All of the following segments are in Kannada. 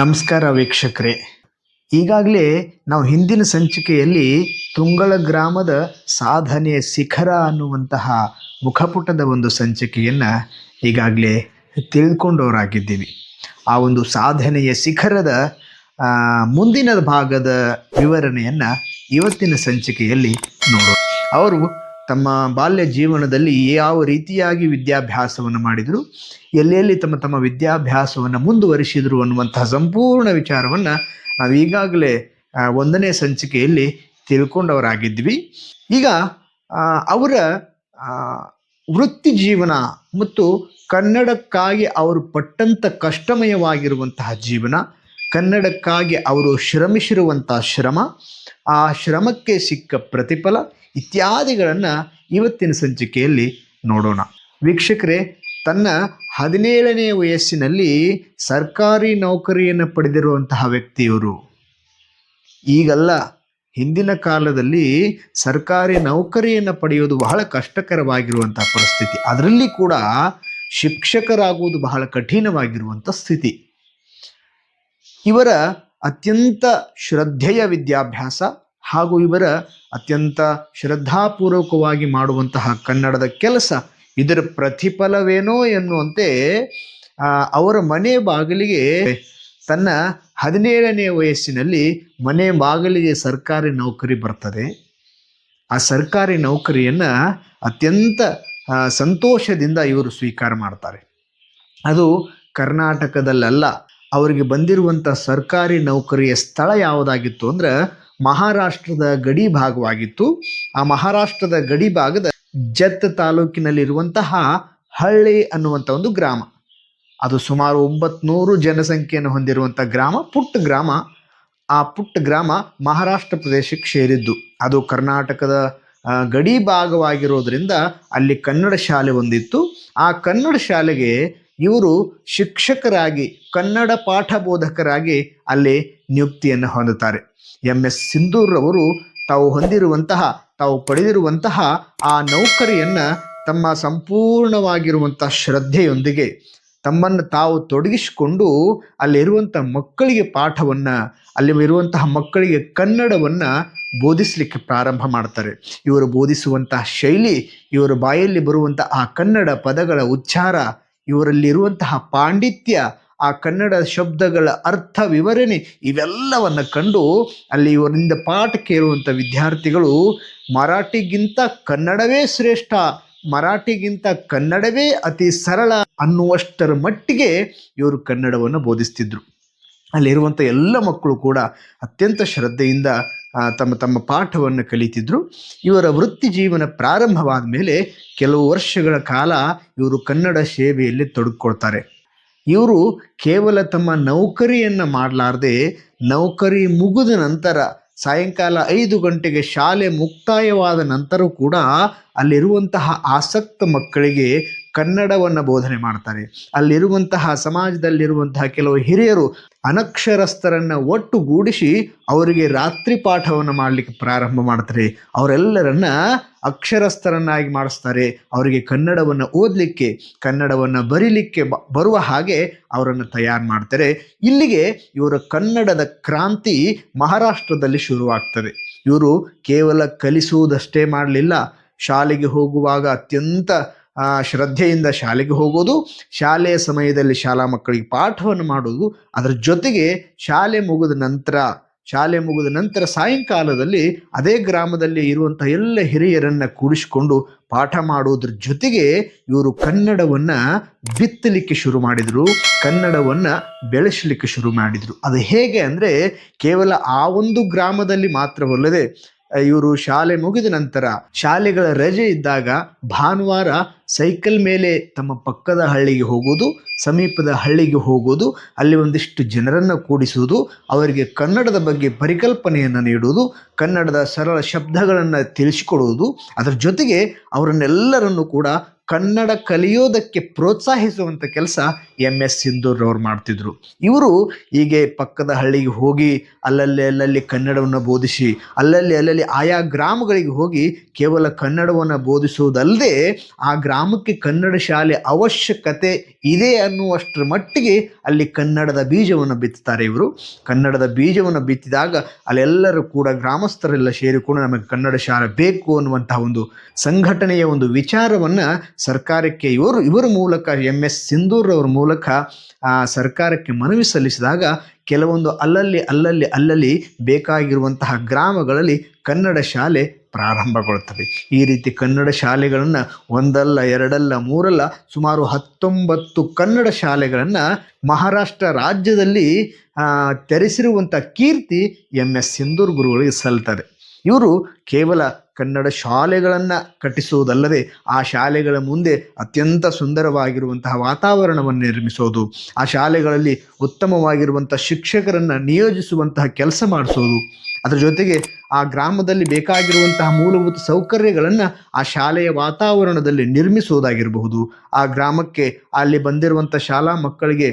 ನಮಸ್ಕಾರ ವೀಕ್ಷಕರೇ. ಈಗಾಗಲೇ ನಾವು ಹಿಂದಿನ ಸಂಚಿಕೆಯಲ್ಲಿ ತುಂಗಳ ಗ್ರಾಮದ ಸಾಧನೆಯ ಶಿಖರ ಅನ್ನುವಂತಹ ಮುಖಪುಟದ ಒಂದು ಸಂಚಿಕೆಯನ್ನು ಈಗಾಗಲೇ ತಿಳ್ಕೊಂಡವರಾಗಿದ್ದೀವಿ. ಆ ಒಂದು ಸಾಧನೆಯ ಶಿಖರದ ಮುಂದಿನ ಭಾಗದ ವಿವರಣೆಯನ್ನು ಇವತ್ತಿನ ಸಂಚಿಕೆಯಲ್ಲಿ ನೋಡೋಣ. ಅವರು ತಮ್ಮ ಬಾಲ್ಯ ಜೀವನದಲ್ಲಿ ಯಾವ ರೀತಿಯಾಗಿ ವಿದ್ಯಾಭ್ಯಾಸವನ್ನು ಮಾಡಿದರು, ಎಲ್ಲೆಲ್ಲಿ ತಮ್ಮ ತಮ್ಮ ವಿದ್ಯಾಭ್ಯಾಸವನ್ನು ಮುಂದುವರಿಸಿದರು ಅನ್ನುವಂತಹ ಸಂಪೂರ್ಣ ವಿಚಾರವನ್ನು ನಾವು ಈಗಾಗಲೇ ಒಂದನೇ ಸಂಚಿಕೆಯಲ್ಲಿ ತಿಳ್ಕೊಂಡವರಾಗಿದ್ವಿ. ಈಗ ಅವರ ವೃತ್ತಿ ಜೀವನ ಮತ್ತು ಕನ್ನಡಕ್ಕಾಗಿ ಅವರು ಪಟ್ಟಂಥ ಕಷ್ಟಮಯವಾಗಿರುವಂತಹ ಜೀವನ, ಕನ್ನಡಕ್ಕಾಗಿ ಅವರು ಶ್ರಮಿಸಿರುವಂತಹ ಶ್ರಮ, ಆ ಶ್ರಮಕ್ಕೆ ಸಿಕ್ಕ ಪ್ರತಿಫಲ ಇತ್ಯಾದಿಗಳನ್ನು ಇವತ್ತಿನ ಸಂಚಿಕೆಯಲ್ಲಿ ನೋಡೋಣ. ವೀಕ್ಷಕರೇ, ತನ್ನ ಹದಿನೇಳನೇ ವಯಸ್ಸಿನಲ್ಲಿ ಸರ್ಕಾರಿ ನೌಕರಿಯನ್ನು ಪಡೆದಿರುವಂತಹ ವ್ಯಕ್ತಿಯವರು. ಈಗಲ್ಲ, ಹಿಂದಿನ ಕಾಲದಲ್ಲಿ ಸರ್ಕಾರಿ ನೌಕರಿಯನ್ನು ಪಡೆಯುವುದು ಬಹಳ ಕಷ್ಟಕರವಾಗಿರುವಂತಹ ಪರಿಸ್ಥಿತಿ. ಅದರಲ್ಲಿ ಕೂಡ ಶಿಕ್ಷಕರಾಗುವುದು ಬಹಳ ಕಠಿಣವಾಗಿರುವಂಥ ಸ್ಥಿತಿ. ಇವರ ಅತ್ಯಂತ ಶ್ರದ್ಧೆಯ ವಿದ್ಯಾಭ್ಯಾಸ ಹಾಗೂ ಇವರ ಅತ್ಯಂತ ಶ್ರದ್ಧಾಪೂರ್ವಕವಾಗಿ ಮಾಡುವಂತಹ ಕನ್ನಡದ ಕೆಲಸ ಇದರ ಪ್ರತಿಫಲವೇನೋ ಎನ್ನುವಂತೆ ಅವರ ಮನೆ ಬಾಗಿಲಿಗೆ ತನ್ನ ಹದಿನೇಳನೇ ವಯಸ್ಸಿನಲ್ಲಿ ಮನೆ ಬಾಗಿಲಿಗೆ ಸರ್ಕಾರಿ ನೌಕರಿ ಬರ್ತದೆ. ಆ ಸರ್ಕಾರಿ ನೌಕರಿಯನ್ನು ಅತ್ಯಂತ ಸಂತೋಷದಿಂದ ಇವರು ಸ್ವೀಕಾರ ಮಾಡ್ತಾರೆ. ಅದು ಕರ್ನಾಟಕದಲ್ಲಲ್ಲ, ಅವರಿಗೆ ಬಂದಿರುವಂಥ ಸರ್ಕಾರಿ ನೌಕರಿಯ ಸ್ಥಳ ಯಾವುದಾಗಿತ್ತು ಅಂದ್ರೆ ಮಹಾರಾಷ್ಟ್ರದ ಗಡಿ ಭಾಗವಾಗಿತ್ತು. ಆ ಮಹಾರಾಷ್ಟ್ರದ ಗಡಿ ಭಾಗದ ಜತ್ ತಾಲೂಕಿನಲ್ಲಿರುವಂತಹ ಹಳ್ಳಿ ಅನ್ನುವಂಥ ಒಂದು ಗ್ರಾಮ. ಅದು ಸುಮಾರು ಒಂಬತ್ನೂರು ಜನಸಂಖ್ಯೆಯನ್ನು ಹೊಂದಿರುವಂಥ ಗ್ರಾಮ, ಪುಟ್ಟ ಗ್ರಾಮ. ಆ ಪುಟ್ಟ ಗ್ರಾಮ ಮಹಾರಾಷ್ಟ್ರ ಪ್ರದೇಶಕ್ಕೆ ಸೇರಿದ್ದು. ಅದು ಕರ್ನಾಟಕದ ಗಡಿ ಭಾಗವಾಗಿರೋದ್ರಿಂದ ಅಲ್ಲಿ ಕನ್ನಡ ಶಾಲೆ ಒಂದಿತ್ತು. ಆ ಕನ್ನಡ ಶಾಲೆಗೆ ಇವರು ಶಿಕ್ಷಕರಾಗಿ, ಕನ್ನಡ ಪಾಠ ಬೋಧಕರಾಗಿ ಅಲ್ಲಿ ನಿಯುಕ್ತಿಯನ್ನು ಹೊಂದುತ್ತಾರೆ. ಎಂ. ಎಸ್. ಸಿಂಧೂರ್ ಅವರು ತಾವು ಹೊಂದಿರುವಂತಹ, ತಾವು ಪಡೆದಿರುವಂತಹ ಆ ನೌಕರಿಯನ್ನು ತಮ್ಮ ಸಂಪೂರ್ಣವಾಗಿರುವಂತಹ ಶ್ರದ್ಧೆಯೊಂದಿಗೆ ತಮ್ಮನ್ನು ತಾವು ತೊಡಗಿಸಿಕೊಂಡು ಅಲ್ಲಿರುವಂಥ ಮಕ್ಕಳಿಗೆ ಪಾಠವನ್ನು, ಅಲ್ಲಿ ಇರುವಂತಹ ಮಕ್ಕಳಿಗೆ ಕನ್ನಡವನ್ನು ಬೋಧಿಸಲಿಕ್ಕೆ ಪ್ರಾರಂಭ ಮಾಡ್ತಾರೆ. ಇವರು ಬೋಧಿಸುವಂತಹ ಶೈಲಿ, ಇವರ ಬಾಯಲ್ಲಿ ಬರುವಂತಹ ಆ ಕನ್ನಡ ಪದಗಳ ಉಚ್ಚಾರ ಇವರಲ್ಲಿರುವಂತಹ ಪಾಂಡಿತ್ಯ ಆ ಕನ್ನಡ ಶಬ್ದಗಳ ಅರ್ಥ ವಿವರಣೆ ಇವೆಲ್ಲವನ್ನು ಕಂಡು ಅಲ್ಲಿ ಇವರಿಂದ ಪಾಠ ಕೇಳುವಂಥ ವಿದ್ಯಾರ್ಥಿಗಳು ಮರಾಠಿಗಿಂತ ಕನ್ನಡವೇ ಶ್ರೇಷ್ಠ, ಮರಾಠಿಗಿಂತ ಕನ್ನಡವೇ ಅತಿ ಸರಳ ಅನ್ನುವಷ್ಟರ ಮಟ್ಟಿಗೆ ಇವರು ಕನ್ನಡವನ್ನು ಬೋಧಿಸ್ತಿದ್ರು. ಅಲ್ಲಿರುವಂಥ ಎಲ್ಲ ಮಕ್ಕಳು ಕೂಡ ಅತ್ಯಂತ ಶ್ರದ್ಧೆಯಿಂದ ತಮ್ಮ ತಮ್ಮ ಪಾಠವನ್ನು ಕಲಿತಿದ್ರು. ಇವರ ವೃತ್ತಿ ಜೀವನ ಪ್ರಾರಂಭವಾದ ಮೇಲೆ ಕೆಲವು ವರ್ಷಗಳ ಕಾಲ ಇವರು ಕನ್ನಡ ಸೇವೆಯಲ್ಲಿ ತೊಡಗಿಕೊಳ್ತಾರೆ. ಇವರು ಕೇವಲ ತಮ್ಮ ನೌಕರಿಯನ್ನು ಮಾಡಲಾರ್ದೆ ನೌಕರಿ ಮುಗಿದ ನಂತರ ಸಾಯಂಕಾಲ ಐದು ಗಂಟೆಗೆ ಶಾಲೆ ಮುಕ್ತಾಯವಾದ ನಂತರ ಕೂಡ ಅಲ್ಲಿರುವಂತಹ ಆಸಕ್ತ ಮಕ್ಕಳಿಗೆ ಕನ್ನಡವನ್ನು ಬೋಧನೆ ಮಾಡ್ತಾರೆ. ಅಲ್ಲಿರುವಂತಹ ಸಮಾಜದಲ್ಲಿರುವಂತಹ ಕೆಲವು ಹಿರಿಯರು ಅನಕ್ಷರಸ್ಥರನ್ನು ಒಟ್ಟುಗೂಡಿಸಿ ಅವರಿಗೆ ರಾತ್ರಿ ಪಾಠವನ್ನು ಮಾಡಲಿಕ್ಕೆ ಪ್ರಾರಂಭ ಮಾಡ್ತಾರೆ. ಅವರೆಲ್ಲರನ್ನ ಅಕ್ಷರಸ್ಥರನ್ನಾಗಿ ಮಾಡಿಸ್ತಾರೆ. ಅವರಿಗೆ ಕನ್ನಡವನ್ನು ಓದಲಿಕ್ಕೆ, ಕನ್ನಡವನ್ನು ಬರೀಲಿಕ್ಕೆ ಬರುವ ಹಾಗೆ ಅವರನ್ನು ತಯಾರು ಮಾಡ್ತಾರೆ. ಇಲ್ಲಿಗೆ ಇವರ ಕನ್ನಡದ ಕ್ರಾಂತಿ ಮಹಾರಾಷ್ಟ್ರದಲ್ಲಿ ಶುರುವಾಗ್ತದೆ. ಇವರು ಕೇವಲ ಕಲಿಸುವುದಷ್ಟೇ ಮಾಡಲಿಲ್ಲ ಶಾಲೆಗೆ ಹೋಗುವಾಗ ಅತ್ಯಂತ ಶ್ರದ್ಧೆಯಿಂದ ಶಾಲೆಗೆ ಹೋಗೋದು, ಶಾಲೆಯ ಸಮಯದಲ್ಲಿ ಶಾಲಾ ಮಕ್ಕಳಿಗೆ ಪಾಠವನ್ನು ಮಾಡೋದು ಅದರ ಜೊತೆಗೆ ಶಾಲೆ ಮುಗಿದ ನಂತರ, ಶಾಲೆ ಮುಗಿದ ನಂತರ ಸಾಯಂಕಾಲದಲ್ಲಿ ಅದೇ ಗ್ರಾಮದಲ್ಲಿ ಇರುವಂಥ ಎಲ್ಲ ಹಿರಿಯರನ್ನು ಕೂಡಿಸಿಕೊಂಡು ಪಾಠ ಮಾಡೋದ್ರ ಜೊತೆಗೆ ಇವರು ಕನ್ನಡವನ್ನ ಬಿತ್ತಲಿಕ್ಕೆ ಶುರು ಮಾಡಿದರು, ಕನ್ನಡವನ್ನ ಬೆಳೆಸಲಿಕ್ಕೆ ಶುರು ಮಾಡಿದರು. ಅದು ಹೇಗೆ ಅಂದರೆ ಕೇವಲ ಆ ಒಂದು ಗ್ರಾಮದಲ್ಲಿ ಮಾತ್ರವಲ್ಲದೆ ಇವರು ಶಾಲೆ ಮುಗಿದ ನಂತರ ಶಾಲೆಗಳ ರಜೆ ಇದ್ದಾಗ ಭಾನುವಾರ ಸೈಕಲ್ ಮೇಲೆ ತಮ್ಮ ಪಕ್ಕದ ಹಳ್ಳಿಗೆ ಹೋಗೋದು ಸಮೀಪದ ಹಳ್ಳಿಗೆ ಹೋಗೋದು ಅಲ್ಲಿ ಒಂದಿಷ್ಟು ಜನರನ್ನು ಕೂಡಿಸುವುದು, ಅವರಿಗೆ ಕನ್ನಡದ ಬಗ್ಗೆ ಪರಿಕಲ್ಪನೆಯನ್ನು ನೀಡುವುದು, ಕನ್ನಡದ ಸರಳ ಶಬ್ದಗಳನ್ನು ತಿಳಿಸಿಕೊಡುವುದು, ಅದರ ಜೊತೆಗೆ ಅವರನ್ನೆಲ್ಲರನ್ನು ಕೂಡ ಕನ್ನಡ ಕಲಿಯೋದಕ್ಕೆ ಪ್ರೋತ್ಸಾಹಿಸುವಂಥ ಕೆಲಸ ಎಂ ಎಸ್ ಸಿಂಧೂರ್ ಅವ್ರು ಮಾಡ್ತಿದ್ರು. ಇವರು ಹೀಗೆ ಪಕ್ಕದ ಹಳ್ಳಿಗೆ ಹೋಗಿ ಅಲ್ಲಲ್ಲಿ ಅಲ್ಲಲ್ಲಿ ಕನ್ನಡವನ್ನು ಬೋಧಿಸಿ, ಅಲ್ಲಲ್ಲಿ ಅಲ್ಲಲ್ಲಿ ಆಯಾ ಗ್ರಾಮಗಳಿಗೆ ಹೋಗಿ ಕೇವಲ ಕನ್ನಡವನ್ನು ಬೋಧಿಸುವುದಲ್ಲದೆ ಆ ಗ್ರಾಮಕ್ಕೆ ಕನ್ನಡ ಶಾಲೆ ಅವಶ್ಯಕತೆ ಇದೆ ಅನ್ನುವಷ್ಟರ ಮಟ್ಟಿಗೆ ಅಲ್ಲಿ ಕನ್ನಡದ ಬೀಜವನ್ನು ಬಿತ್ತುತ್ತಾರೆ ಇವರು. ಕನ್ನಡದ ಬೀಜವನ್ನು ಬಿತ್ತಿದಾಗ ಅಲ್ಲೆಲ್ಲರೂ ಕೂಡ ಗ್ರಾಮಸ್ಥರೆಲ್ಲ ಸೇರಿಕೊಂಡು ನಮಗೆ ಕನ್ನಡ ಶಾಲೆ ಬೇಕು ಅನ್ನುವಂತಹ ಒಂದು ಸಂಘಟನೆಯ ಒಂದು ವಿಚಾರವನ್ನು ಸರ್ಕಾರಕ್ಕೆ ಇವರು, ಇವರ ಮೂಲಕ ಎಂ ಎಸ್ ಸಿಂಧೂರವ್ರ ಮೂಲಕ, ಆ, ಸರ್ಕಾರಕ್ಕೆ ಮನವಿ ಸಲ್ಲಿಸಿದಾಗ ಕೆಲವೊಂದು ಅಲ್ಲಲ್ಲಿ ಅಲ್ಲಲ್ಲಿ ಅಲ್ಲಲ್ಲಿ ಬೇಕಾಗಿರುವಂತಹ ಗ್ರಾಮಗಳಲ್ಲಿ ಕನ್ನಡ ಶಾಲೆ ಪ್ರಾರಂಭಗೊಳ್ತವೆ ಈ ರೀತಿ ಕನ್ನಡ ಶಾಲೆಗಳನ್ನು ಒಂದಲ್ಲ, ಎರಡಲ್ಲ, ಮೂರಲ್ಲ, ಸುಮಾರು ಹತ್ತೊಂಬತ್ತು ಕನ್ನಡ ಶಾಲೆಗಳನ್ನು ಮಹಾರಾಷ್ಟ್ರ ರಾಜ್ಯದಲ್ಲಿ ತೆರೆಸಿರುವಂಥ ಕೀರ್ತಿ ಎಂ ಎಸ್ ಸಿಂಧೂರ್ ಗುರುಗಳಿಗೆ ಸಲ್ತದೆ ಇವರು ಕೇವಲ ಕನ್ನಡ ಶಾಲೆಗಳನ್ನು ಕಟ್ಟಿಸುವುದಲ್ಲದೆ ಆ ಶಾಲೆಗಳ ಮುಂದೆ ಅತ್ಯಂತ ಸುಂದರವಾಗಿರುವಂತಹ ವಾತಾವರಣವನ್ನು ನಿರ್ಮಿಸೋದು, ಆ ಶಾಲೆಗಳಲ್ಲಿ ಉತ್ತಮವಾಗಿರುವಂಥ ಶಿಕ್ಷಕರನ್ನು ನಿಯೋಜಿಸುವಂತಹ ಕೆಲಸ ಮಾಡಿಸೋದು. ಅದರ ಜೊತೆಗೆ ಆ ಗ್ರಾಮದಲ್ಲಿ ಬೇಕಾಗಿರುವಂತಹ ಮೂಲಭೂತ ಸೌಕರ್ಯಗಳನ್ನು ಆ ಶಾಲೆಯ ವಾತಾವರಣದಲ್ಲಿ ನಿರ್ಮಿಸುವುದಾಗಿರಬಹುದು. ಆ ಗ್ರಾಮಕ್ಕೆ ಅಲ್ಲಿ ಬಂದಿರುವಂಥ ಶಾಲಾ ಮಕ್ಕಳಿಗೆ